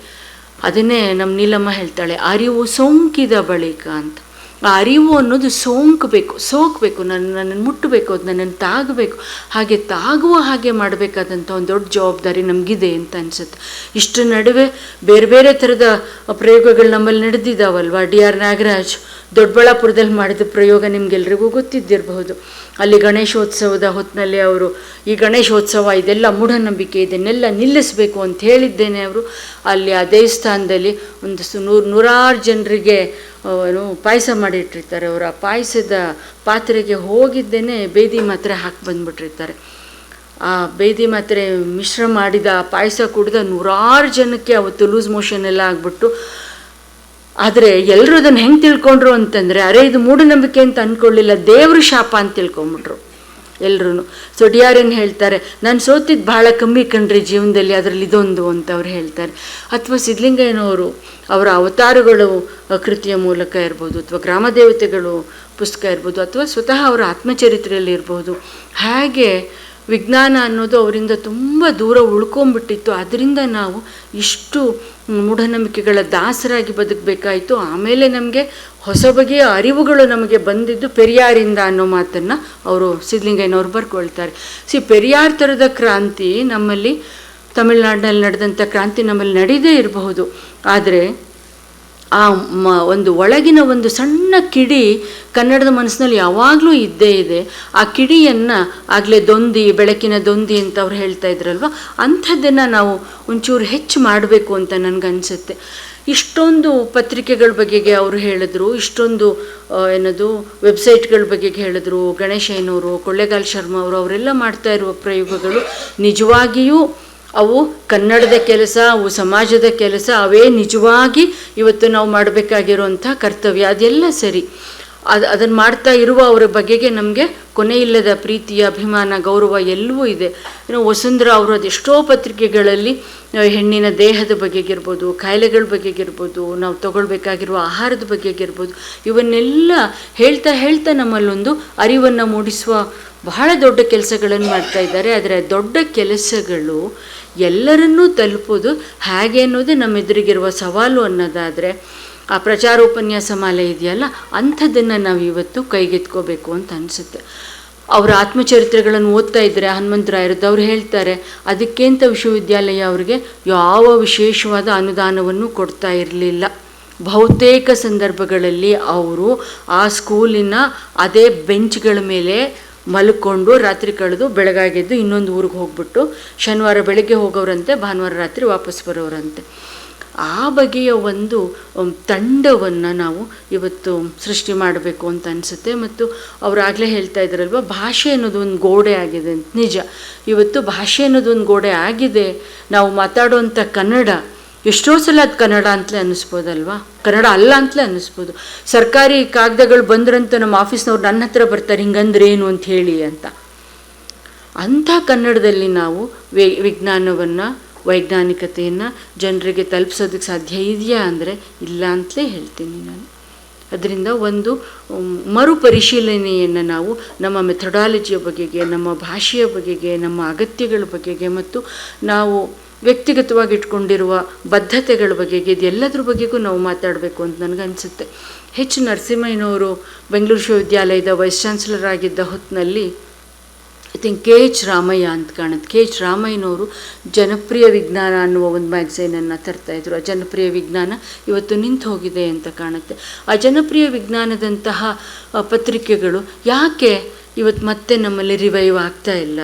ಅದನ್ನೇ ನಮ್ಮ ನೀಲಮ್ಮ ಹೇಳ್ತಾಳೆ ಅರಿವು ಸೋಂಕಿದ ಬಳಿಕ ಅಂತ. ಆ ಅರಿವು ಅನ್ನೋದು ಸೋಂಕಬೇಕು ಸೋಕಬೇಕು ನನ್ನ ನನ್ನನ್ನು ಮುಟ್ಟಬೇಕು, ಅದು ನನ್ನನ್ನು ತಾಗಬೇಕು. ಹಾಗೆ ತಾಗುವ ಹಾಗೆ ಮಾಡಬೇಕಾದಂಥ ಒಂದು ದೊಡ್ಡ ಜವಾಬ್ದಾರಿ ನಮಗಿದೆ ಅಂತ ಅನಿಸುತ್ತೆ. ಇಷ್ಟರ ನಡುವೆ ಬೇರೆ ಬೇರೆ ಥರದ ಪ್ರಯೋಗಗಳು ನಮ್ಮಲ್ಲಿ ನಡೆದಿದ್ದಾವಲ್ವ? ಡಿ ಆರ್ ನಾಗರಾಜ್ ದೊಡ್ಡಬಳ್ಳಾಪುರದಲ್ಲಿ ಮಾಡಿದ ಪ್ರಯೋಗ ನಿಮಗೆಲ್ಲರಿಗೂ ಗೊತ್ತಿದ್ದಿರಬಹುದು. ಅಲ್ಲಿ ಗಣೇಶೋತ್ಸವದ ಹೊತ್ತಿನಲ್ಲಿ ಅವರು, ಈ ಗಣೇಶೋತ್ಸವ ಇದೆಲ್ಲ ಮೂಢನಂಬಿಕೆ ಇದನ್ನೆಲ್ಲ ನಿಲ್ಲಿಸಬೇಕು ಅಂತ ಹೇಳಿದ್ದೇನೆ ಅವರು. ಅಲ್ಲಿ ಆ ದೇವಸ್ಥಾನದಲ್ಲಿ ಒಂದು ಸು, ನೂರು, ನೂರಾರು ಜನರಿಗೆ ಏನು ಪಾಯಸ ಮಾಡಿಟ್ಟಿರ್ತಾರೆ. ಅವರು ಆ ಪಾಯಸದ ಪಾತ್ರೆಗೆ ಹೋಗಿದ್ದೇನೆ, ಬೇದಿ ಮಾತ್ರೆ ಹಾಕಿ ಬಂದ್ಬಿಟ್ಟಿರ್ತಾರೆ. ಆ ಬೇದಿ ಮಾತ್ರೆ ಮಿಶ್ರ ಮಾಡಿದ ಆ ಪಾಯಸ ಕುಡಿದ ನೂರಾರು ಜನಕ್ಕೆ ಅವತ್ತು ಲೂಸ್ ಮೋಷನ್ ಎಲ್ಲ ಆಗ್ಬಿಟ್ಟು, ಆದರೆ ಎಲ್ಲರೂ ಅದನ್ನು ಹೆಂಗೆ ತಿಳ್ಕೊಂಡ್ರು ಅಂತಂದರೆ, ಅರೆ ಇದು ಮೂಢನಂಬಿಕೆ ಅಂತ ಅಂದ್ಕೊಳ್ಳಿಲ್ಲ ದೇವ್ರ ಶಾಪ ಅಂತ ತಿಳ್ಕೊಂಬಿಟ್ರು. ಎಲ್ರೂ ಸೊ ಡಿ ಆರ್ ಎನ್ ಹೇಳ್ತಾರೆ, ನಾನು ಸೋತಿದ್ದು ಭಾಳ ಕಮ್ಮಿ ಕಣ್ರಿ ಜೀವನದಲ್ಲಿ, ಅದರಲ್ಲಿ ಇದೊಂದು ಅಂತ ಅವ್ರು ಹೇಳ್ತಾರೆ. ಅಥವಾ ಸಿದ್ಧಲಿಂಗಯ್ಯನವರು ಅವರ ಅವತಾರಗಳು ಕೃತಿಯ ಮೂಲಕ ಇರ್ಬೋದು, ಅಥವಾ ಗ್ರಾಮ ದೇವತೆಗಳು ಪುಸ್ತಕ ಇರ್ಬೋದು, ಅಥವಾ ಸ್ವತಃ ಅವರ ಆತ್ಮಚರಿತ್ರೆಯಲ್ಲಿ ಇರ್ಬೋದು. ಹಾಗೆ ವಿಜ್ಞಾನ ಅನ್ನೋದು ಅವರಿಂದ ತುಂಬ ದೂರ ಉಳ್ಕೊಂಬಿಟ್ಟಿತ್ತು ಅದರಿಂದ ನಾವು ಇಷ್ಟು ಮೂಢನಂಬಿಕೆಗಳ ದಾಸರಾಗಿ ಬದುಕಬೇಕಾಯಿತು. ಆಮೇಲೆ ನಮಗೆ ಹೊಸ ಬಗೆಯ ಅರಿವುಗಳು ನಮಗೆ ಬಂದಿದ್ದು ಪೆರಿಯಾರಿಂದ ಅನ್ನೋ ಮಾತನ್ನು ಅವರು ಸಿದ್ಧಲಿಂಗಯ್ಯನವ್ರು ಬರ್ಕೊಳ್ತಾರೆ. ಸಿ, ಪೆರಿಯಾರ್ ಥರದ ಕ್ರಾಂತಿ ನಮ್ಮಲ್ಲಿ ತಮಿಳುನಾಡಿನಲ್ಲಿ ನಡೆದಂಥ ಕ್ರಾಂತಿ ನಮ್ಮಲ್ಲಿ ನಡೀದೇ ಇರಬಹುದು. ಆದರೆ ಆ ಮ, ಒಂದು ಒಳಗಿನ ಒಂದು ಸಣ್ಣ ಕಿಡಿ ಕನ್ನಡದ ಮನಸ್ಸಿನಲ್ಲಿ ಯಾವಾಗಲೂ ಇದ್ದೇ ಇದೆ. ಆ ಕಿಡಿಯನ್ನು ಆಗಲೇ ದೊಂದಿ, ಬೆಳಕಿನ ದೊಂದಿ ಅಂತ ಅವ್ರು ಹೇಳ್ತಾ ಇದ್ರಲ್ವ? ಅಂಥದ್ದನ್ನು ನಾವು ಒಂಚೂರು ಹೆಚ್ಚು ಮಾಡಬೇಕು ಅಂತ ನನಗನ್ಸುತ್ತೆ. ಇಷ್ಟೊಂದು ಪತ್ರಿಕೆಗಳ ಬಗೆಗೆ ಅವರು ಹೇಳಿದ್ರು, ಇಷ್ಟೊಂದು ಏನದು, ವೆಬ್ಸೈಟ್ಗಳ ಬಗೆಗೆ ಹೇಳಿದ್ರು, ಗಣೇಶಯ್ಯನವರು, ಕೊಳ್ಳೇಗಾಲ್ ಶರ್ಮ ಅವರು, ಅವರೆಲ್ಲ ಮಾಡ್ತಾ ಇರುವ ಪ್ರಯೋಗಗಳು ನಿಜವಾಗಿಯೂ ಅವು ಕನ್ನಡದ ಕೆಲಸ, ಅವು ಸಮಾಜದ ಕೆಲಸ, ಅವೇ ನಿಜವಾಗಿ ಇವತ್ತು ನಾವು ಮಾಡಬೇಕಾಗಿರುವಂಥ ಕರ್ತವ್ಯ. ಅದೆಲ್ಲ ಸರಿ. ಅದು ಅದನ್ನು ಮಾಡ್ತಾ ಇರುವ ಅವರ ಬಗೆಗೆ ನಮಗೆ ಕೊನೆಯಿಲ್ಲದ ಪ್ರೀತಿ ಅಭಿಮಾನ, ಗೌರವ ಎಲ್ಲವೂ ಇದೆ. ಇನ್ನು ವಸುಂಧರಾ ಅವರು ಅದೆಷ್ಟೋ ಪತ್ರಿಕೆಗಳಲ್ಲಿ ಹೆಣ್ಣಿನ ದೇಹದ ಬಗೆಗಿರ್ಬೋದು ಕಾಯಿಲೆಗಳ ಬಗೆಗಿರ್ಬೋದು, ನಾವು ತಗೊಳ್ಬೇಕಾಗಿರುವ ಆಹಾರದ ಬಗೆಗಿರ್ಬೋದು, ಇವನ್ನೆಲ್ಲ ಹೇಳ್ತಾ ಹೇಳ್ತಾ ನಮ್ಮಲ್ಲೊಂದು ಅರಿವನ್ನು ಮೂಡಿಸುವ ಬಹಳ ದೊಡ್ಡ ಕೆಲಸಗಳನ್ನು ಮಾಡ್ತಾ ಇದ್ದಾರೆ. ಆದರೆ ದೊಡ್ಡ ಕೆಲಸಗಳು ಎಲ್ಲರನ್ನೂ ತಲುಪೋದು ಹೇಗೆ ಅನ್ನೋದೇ ನಮ್ಮ ಎದುರಿಗಿರುವ ಸವಾಲು ಅನ್ನೋದಾದರೆ, ಆ ಪ್ರಚಾರೋಪನ್ಯಾಸ ಮಾಲೆ ಇದೆಯಲ್ಲ, ಅಂಥದ್ದನ್ನು ನಾವು ಇವತ್ತು ಕೈಗೆತ್ಕೋಬೇಕು ಅಂತ ಅನಿಸುತ್ತೆ. ಅವರ ಆತ್ಮಚರಿತ್ರೆಗಳನ್ನು ಓದ್ತಾ ಇದ್ದರೆ ಹನುಮಂತರಾಯರದ್ದು ಅವ್ರು ಹೇಳ್ತಾರೆ ಅದಕ್ಕೆ ಅಂತ ವಿಶ್ವವಿದ್ಯಾಲಯ ಅವರಿಗೆ ಯಾವ ವಿಶೇಷವಾದ ಅನುದಾನವನ್ನು ಕೊಡ್ತಾ ಇರಲಿಲ್ಲ. ಬಹುತೇಕ ಸಂದರ್ಭಗಳಲ್ಲಿ ಅವರು ಆ ಸ್ಕೂಲಿನ ಅದೇ ಬೆಂಚ್ಗಳ ಮೇಲೆ ಮಲ್ಕೊಂಡು ರಾತ್ರಿ ಕಳೆದು ಬೆಳಗಾಗೆದ್ದು ಇನ್ನೊಂದು ಊರಿಗೆ ಹೋಗ್ಬಿಟ್ಟು ಶನಿವಾರ ಬೆಳಗ್ಗೆ ಹೋಗೋರಂತೆ ಭಾನುವಾರ ರಾತ್ರಿ ವಾಪಸ್ ಬರೋರಂತೆ ಆ ಬಗೆಯ ಒಂದು ತಂಡವನ್ನು ನಾವು ಇವತ್ತು ಸೃಷ್ಟಿ ಮಾಡಬೇಕು ಅಂತ ಅನಿಸುತ್ತೆ. ಮತ್ತು ಅವರಾಗಲೇ ಹೇಳ್ತಾ ಇದ್ದಾರಲ್ವ ಭಾಷೆ ಅನ್ನೋದು ಒಂದು ಗೋಡೆ ಆಗಿದೆ ನಿಜ. ಇವತ್ತು ಭಾಷೆ ಅನ್ನೋದು ಒಂದು ಗೋಡೆ ಆಗಿದೆ. ನಾವು ಮಾತಾಡುವಂಥ ಕನ್ನಡ ಎಷ್ಟೋ ಸಲ ಅದು ಕನ್ನಡ ಅಂತಲೇ ಅನ್ನಿಸ್ಬೋದಲ್ವಾ? ಕನ್ನಡ ಅಲ್ಲ ಅಂತಲೇ ಅನ್ನಿಸ್ಬೋದು. ಸರ್ಕಾರಿ ಕಾಗದಗಳು ಬಂದ್ರಂತ ನಮ್ಮ ಆಫೀಸ್ನವ್ರು ನನ್ನ ಹತ್ರ ಬರ್ತಾರೆ, ಹಿಂಗಂದ್ರೆ ಏನು ಅಂತ ಹೇಳಿ ಅಂತ. ಅಂಥ ಕನ್ನಡದಲ್ಲಿ ನಾವು ವಿಜ್ಞಾನವನ್ನು, ವೈಜ್ಞಾನಿಕತೆಯನ್ನು ಜನರಿಗೆ ತಲುಪಿಸೋದಕ್ಕೆ ಸಾಧ್ಯ ಇದೆಯಾ ಅಂದರೆ ಇಲ್ಲ ಅಂತಲೇ ಹೇಳ್ತೀನಿ ನಾನು. ಅದರಿಂದ ಒಂದು ಮರುಪರಿಶೀಲನೆಯನ್ನು ನಾವು ನಮ್ಮ ಮೆಥಡಾಲಜಿಯ ಬಗೆಗೆ, ನಮ್ಮ ಭಾಷೆಯ ಬಗೆಗೆ, ನಮ್ಮ ಅಗತ್ಯಗಳ ಬಗೆಗೆ ಮತ್ತು ನಾವು ವ್ಯಕ್ತಿಗತವಾಗಿ ಇಟ್ಕೊಂಡಿರುವ ಬದ್ಧತೆಗಳ ಬಗೆಗೆ ಇದೆಲ್ಲದ್ರ ಬಗೆಗೂ ನಾವು ಮಾತಾಡಬೇಕು ಅಂತ ನನಗನ್ಸುತ್ತೆ ಹೆಚ್ ನರಸಿಂಹಯ್ಯನವರು ಬೆಂಗಳೂರು ವಿಶ್ವವಿದ್ಯಾಲಯದ ವೈಸ್ ಚಾನ್ಸಲರ್ ಆಗಿದ್ದ ಹೊತ್ತಿನಲ್ಲಿ I think K H Ramaiah ಅಂತ ಕಾಣುತ್ತೆ. ಕೆ ಎಚ್ ರಾಮಯ್ಯನವರು ಜನಪ್ರಿಯ ವಿಜ್ಞಾನ ಅನ್ನುವ ಒಂದು ಮ್ಯಾಗ್ಝೈನನ್ನು ತರ್ತಾಯಿದ್ರು ಆ ಜನಪ್ರಿಯ ವಿಜ್ಞಾನ ಇವತ್ತು ನಿಂತು ಹೋಗಿದೆ ಅಂತ ಕಾಣುತ್ತೆ. ಆ ಜನಪ್ರಿಯ ವಿಜ್ಞಾನದಂತಹ ಪತ್ರಿಕೆಗಳು ಯಾಕೆ ಇವತ್ತು ಮತ್ತೆ ನಮ್ಮಲ್ಲಿ ರಿವೈವ್ ಆಗ್ತಾ ಇಲ್ಲ?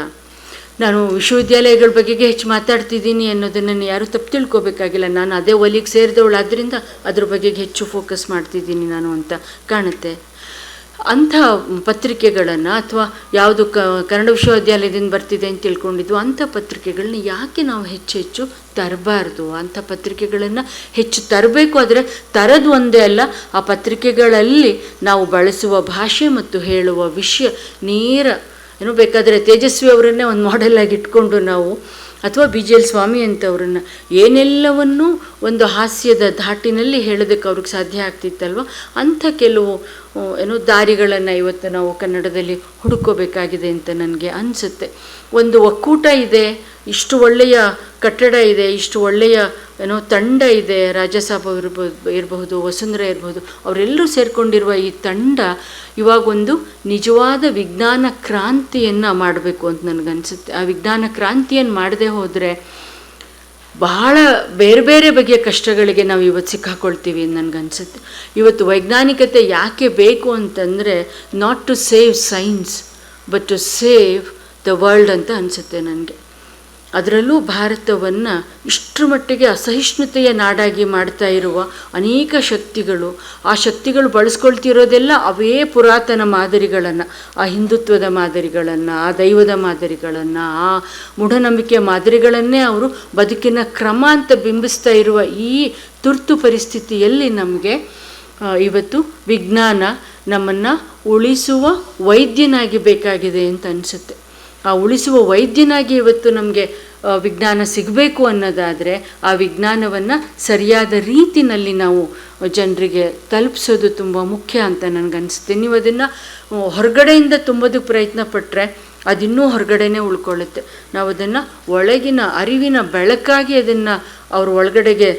ನಾನು ವಿಶ್ವವಿದ್ಯಾಲಯಗಳ ಬಗ್ಗೆ ಹೆಚ್ಚು ಮಾತಾಡ್ತಿದ್ದೀನಿ ಅನ್ನೋದನ್ನು ಯಾರೂ ತಪ್ಪು ತಿಳ್ಕೊಬೇಕಾಗಿಲ್ಲ. ನಾನು ಅದೇ ಒಲಿಗೆ ಸೇರಿದವಳಾದ್ರಿಂದ ಅದ್ರ ಬಗ್ಗೆ ಹೆಚ್ಚು ಫೋಕಸ್ ಮಾಡ್ತಿದ್ದೀನಿ ನಾನು ಅಂತ ಕಾಣುತ್ತೆ. ಅಂಥ ಪತ್ರಿಕೆಗಳನ್ನು ಅಥವಾ ಯಾವುದು ಕ, ಕನ್ನಡ ವಿಶ್ವವಿದ್ಯಾಲಯದಿಂದ ಬರ್ತಿದೆ ಅಂತ ತಿಳ್ಕೊಂಡಿದ್ವು, ಅಂಥ ಪತ್ರಿಕೆಗಳನ್ನ ಯಾಕೆ ನಾವು ಹೆಚ್ಚು ಹೆಚ್ಚು ತರಬಾರ್ದು? ಅಂಥ ಪತ್ರಿಕೆಗಳನ್ನು ಹೆಚ್ಚು ತರಬೇಕು ಆದರೆ ತರದು ಒಂದೇ ಅಲ್ಲ, ಆ ಪತ್ರಿಕೆಗಳಲ್ಲಿ ನಾವು ಬಳಸುವ ಭಾಷೆ ಮತ್ತು ಹೇಳುವ ವಿಷಯ ನೇರ ಏನೋ ಬೇಕಾದರೆ ತೇಜಸ್ವಿ ಅವರನ್ನೇ ಒಂದು ಮಾಡೆಲ್ಲಾಗಿ ಇಟ್ಕೊಂಡು ನಾವು, ಅಥವಾ ಬಿ ಜಿ ಎಲ್ ಸ್ವಾಮಿ ಅಂತವ್ರನ್ನ ಏನೆಲ್ಲವನ್ನೂ ಒಂದು ಹಾಸ್ಯದ ಧಾಟಿನಲ್ಲಿ ಹೇಳೋದಕ್ಕೆ ಅವ್ರಿಗೆ ಸಾಧ್ಯ ಆಗ್ತಿತ್ತಲ್ವ? ಅಂಥ ಕೆಲವು ಏನೋ ದಾರಿಗಳನ್ನು ಇವತ್ತು ನಾವು ಕನ್ನಡದಲ್ಲಿ ಹುಡುಕೋಬೇಕಾಗಿದೆ ಅಂತ ನನಗೆ ಅನಿಸುತ್ತೆ. ಒಂದು ಒಕ್ಕೂಟ ಇದೆ, ಇಷ್ಟು ಒಳ್ಳೆಯ ಕಟ್ಟಡ ಇದೆ, ಇಷ್ಟು ಒಳ್ಳೆಯ, ಏನೋ ತಂಡ ಇದೆ ರಾಜ್ಯಸಭಾ ಇರ್ಬೋದು ಇರಬಹುದು, ವಸುಂಧರ ಇರಬಹುದು, ಅವರೆಲ್ಲರೂ ಸೇರಿಕೊಂಡಿರುವ ಈ ತಂಡ ಇವಾಗೊಂದು ನಿಜವಾದ ವಿಜ್ಞಾನ ಕ್ರಾಂತಿಯನ್ನು ಮಾಡಬೇಕು ಅಂತ ನನಗನ್ಸುತ್ತೆ. ಆ ವಿಜ್ಞಾನ ಕ್ರಾಂತಿಯನ್ನು ಮಾಡದೆ ಹೋದರೆ ಬಹಳ ಬೇರೆ ಬೇರೆ ಬಗೆಯ ಕಷ್ಟಗಳಿಗೆ ನಾವು ಇವತ್ತು ಸಿಕ್ಕಾಕೊಳ್ತೀವಿ ನನಗನ್ಸುತ್ತೆ. ಇವತ್ತು ವೈಜ್ಞಾನಿಕತೆ ಯಾಕೆ ಬೇಕು ಅಂತಂದರೆ not to save science but to save the world ಅಂತ ಅನಿಸುತ್ತೆ ನನಗೆ. ಅದರಲ್ಲೂ ಭಾರತವನ್ನು ಇಷ್ಟರ ಮಟ್ಟಿಗೆ ಅಸಹಿಷ್ಣುತೆಯ ನಾಡಾಗಿ ಮಾಡ್ತಾ ಇರುವ ಅನೇಕ ಶಕ್ತಿಗಳು, ಆ ಶಕ್ತಿಗಳು ಬಳಸ್ಕೊಳ್ತಿರೋದೆಲ್ಲ ಅವೇ ಪುರಾತನ ಮಾದರಿಗಳನ್ನು, ಆ ಹಿಂದುತ್ವದ ಮಾದರಿಗಳನ್ನು, ಆ ದೈವದ ಮಾದರಿಗಳನ್ನು, ಆ ಮೂಢನಂಬಿಕೆಯ ಮಾದರಿಗಳನ್ನೇ ಅವರು ಬದುಕಿನ ಕ್ರಮ ಅಂತ ಬಿಂಬಿಸ್ತಾ ಇರುವ ಈ ತುರ್ತು ಪರಿಸ್ಥಿತಿಯಲ್ಲಿ ನಮಗೆ ಇವತ್ತು ವಿಜ್ಞಾನ ನಮ್ಮನ್ನು ಉಳಿಸುವ ವೈದ್ಯನಾಗಿ ಬೇಕಾಗಿದೆ ಅಂತ ಅನಿಸುತ್ತೆ. ಆ ಉಳಿಸುವ ವೈದ್ಯನಾಗಿ ಇವತ್ತು ನಮಗೆ ವಿಜ್ಞಾನ ಸಿಗಬೇಕು ಅನ್ನೋದಾದರೆ ಆ ವಿಜ್ಞಾನವನ್ನು ಸರಿಯಾದ ರೀತಿನಲ್ಲಿ ನಾವು ಜನರಿಗೆ ತಲುಪಿಸೋದು ತುಂಬ ಮುಖ್ಯ ಅಂತ ನನಗನ್ಸುತ್ತೆ. ನೀವು ಅದನ್ನು ಹೊರಗಡೆಯಿಂದ ತುಂಬೋದಕ್ಕೆ ಪ್ರಯತ್ನ ಪಟ್ಟರೆ ಅದಿನ್ನೂ ಹೊರಗಡೆನೇ ಉಳ್ಕೊಳ್ಳುತ್ತೆ. ನಾವು ಅದನ್ನು ಒಳಗಿನ ಅರಿವಿನ ಬೆಳಕಾಗಿ ಅದನ್ನು ಅವ್ರ ಒಳಗಡೆಗೆ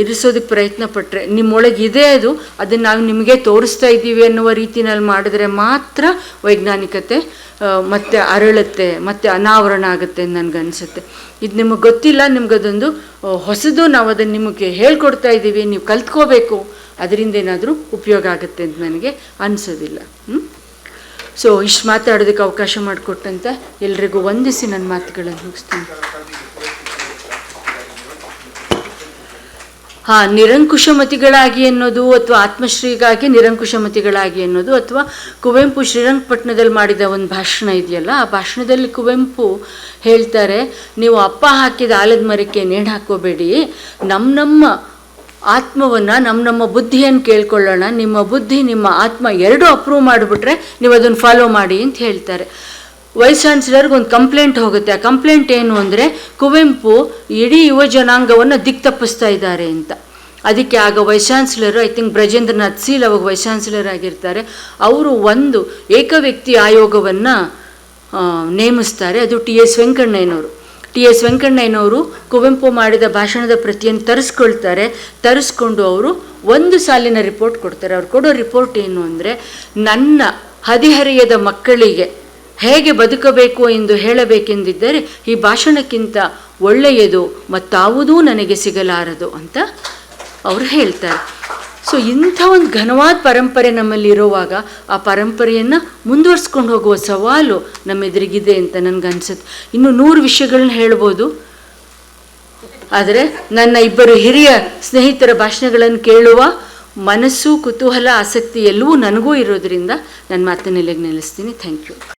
ಇರಿಸೋದಕ್ಕೆ ಪ್ರಯತ್ನ ಪಟ್ಟರೆ ನಿಮ್ಮೊಳಗೆ ಇದೆ ಅದು ಅದನ್ನು ನಾವು ನಿಮಗೆ ತೋರಿಸ್ತಾ ಇದ್ದೀವಿ ಅನ್ನುವ ರೀತಿನಲ್ಲಿ ಮಾಡಿದ್ರೆ ಮಾತ್ರ ವೈಜ್ಞಾನಿಕತೆ ಮತ್ತೆ ಅರಳುತ್ತೆ, ಮತ್ತೆ ಅನಾವರಣ ಆಗುತ್ತೆ ಅಂತ ನನಗನ್ಸುತ್ತೆ ಇದು ನಿಮಗೆ ಗೊತ್ತಿಲ್ಲ, ನಿಮ್ಗೆ ಅದೊಂದು ಹೊಸದು, ನಾವು ಅದನ್ನು ನಿಮಗೆ ಹೇಳ್ಕೊಡ್ತಾ ಇದ್ದೀವಿ, ನೀವು ಕಲ್ತ್ಕೋಬೇಕು. ಅದರಿಂದ ಏನಾದರೂ ಉಪಯೋಗ ಆಗುತ್ತೆ ಅಂತ ನನಗೆ ಅನಿಸೋದಿಲ್ಲ. ಹ್ಞೂ ಸೊ ಇಷ್ಟು ಮಾತಾಡೋದಕ್ಕೆ ಅವಕಾಶ ಮಾಡಿಕೊಟ್ಟಂತ ಎಲ್ರಿಗೂ ವಂದಿಸಿ ನನ್ನ ಮಾತುಗಳನ್ನು ಮುಗಿಸ್ತೀನಿ. ಹಾ, ನಿರಂಕುಶಮತಿಗಳಾಗಿ ಅನ್ನೋದು ಅಥವಾ ಆತ್ಮಶ್ರೀಗಾಗಿ ನಿರಂಕುಶಮತಿಗಳಾಗಿ ಅನ್ನೋದು ಅಥವಾ ಕುವೆಂಪು ಶ್ರೀರಂಗಪಟ್ಟಣದಲ್ಲಿ ಮಾಡಿದ ಒಂದು ಭಾಷಣ ಇದೆಯಲ್ಲ, ಆ ಭಾಷಣದಲ್ಲಿ ಕುವೆಂಪು ಹೇಳ್ತಾರೆ, ನೀವು ಅಪ್ಪ ಹಾಕಿದ ಆಲದ ಮರಕ್ಕೆ ನೇಣು ಹಾಕೋಬೇಡಿ. ನಮ್ಮ ನಮ್ಮ ಆತ್ಮವನ್ನು ನಮ್ಮ ನಮ್ಮ ಬುದ್ಧಿಯನ್ನು ಕೇಳ್ಕೊಳ್ಳೋಣ. ನಿಮ್ಮ ಬುದ್ಧಿ, ನಿಮ್ಮ ಆತ್ಮ ಎರಡೂ ಅಪ್ರೂವ್ ಮಾಡಿಬಿಟ್ರೆ ನೀವು ಅದನ್ನು ಫಾಲೋ ಮಾಡಿ ಅಂತ ಹೇಳ್ತಾರೆ. ವೈಸ್ ಚಾನ್ಸಲರ್ಗೆ ಒಂದು ಕಂಪ್ಲೇಂಟ್ ಹೋಗುತ್ತೆ. ಆ ಕಂಪ್ಲೇಂಟ್ ಏನು ಅಂದರೆ ಕುವೆಂಪು ಇಡೀ ಯುವ ಜನಾಂಗವನ್ನು ದಿಕ್ ತಪ್ಪಿಸ್ತಾ ಇದ್ದಾರೆ ಅಂತ. ಅದಕ್ಕೆ ಆಗ vice chancellor, I think Brajendranath Seal ಅವಾಗ ವೈಸ್ ಚಾನ್ಸಲರ್ ಆಗಿರ್ತಾರೆ, ಅವರು ಒಂದು ಏಕವ್ಯಕ್ತಿ ಆಯೋಗವನ್ನು ನೇಮಿಸ್ತಾರೆ. ಅದು ಟಿ ಎಸ್ ವೆಂಕಣ್ಣಯ್ಯನವರು. ಟಿ ಎಸ್ ವೆಂಕಣ್ಣಯ್ಯನವರು ಕುವೆಂಪು ಮಾಡಿದ ಭಾಷಣದ ಪ್ರತಿಯನ್ನು ತರಿಸ್ಕೊಳ್ತಾರೆ. ತರಿಸ್ಕೊಂಡು ಅವರು ಒಂದು ಸಾಲಿನ ರಿಪೋರ್ಟ್ ಕೊಡ್ತಾರೆ. ಅವ್ರು ಕೊಡೋ ರಿಪೋರ್ಟ್ ಏನು ಅಂದರೆ, ನನ್ನ ಹದಿಹರೆಯದ ಮಕ್ಕಳಿಗೆ ಹೇಗೆ ಬದುಕಬೇಕು ಎಂದು ಹೇಳಬೇಕೆಂದಿದ್ದರೆ ಈ ಭಾಷಣಕ್ಕಿಂತ ಒಳ್ಳೆಯದು ಮತ್ತಾವುದೂ ನನಗೆ ಸಿಗಲಾರದು ಅಂತ ಅವರು ಹೇಳ್ತಾರೆ. ಸೊ ಇಂಥ ಒಂದು ಘನವಾದ ಪರಂಪರೆ ನಮ್ಮಲ್ಲಿ ಇರುವಾಗ ಆ ಪರಂಪರೆಯನ್ನು ಮುಂದುವರ್ಸ್ಕೊಂಡು ಹೋಗುವ ಸವಾಲು ನಮ್ಮ ಎದುರಿಗಿದೆ ಅಂತ ನನಗನ್ಸುತ್ತೆ ಇನ್ನು ನೂರು ವಿಷಯಗಳನ್ನ ಹೇಳ್ಬೋದು. ಆದರೆ ನನ್ನ ಇಬ್ಬರು ಹಿರಿಯ ಸ್ನೇಹಿತರ ಭಾಷಣಗಳನ್ನು ಕೇಳುವ ಮನಸ್ಸು, ಕುತೂಹಲ, ಆಸಕ್ತಿ ಎಲ್ಲವೂ ನನಗೂ ಇರೋದರಿಂದ ನನ್ನ ಮಾತನ್ನೆಲ್ಲಿಗೆ ನಿಲ್ಲಿಸ್ತೀನಿ. Thank you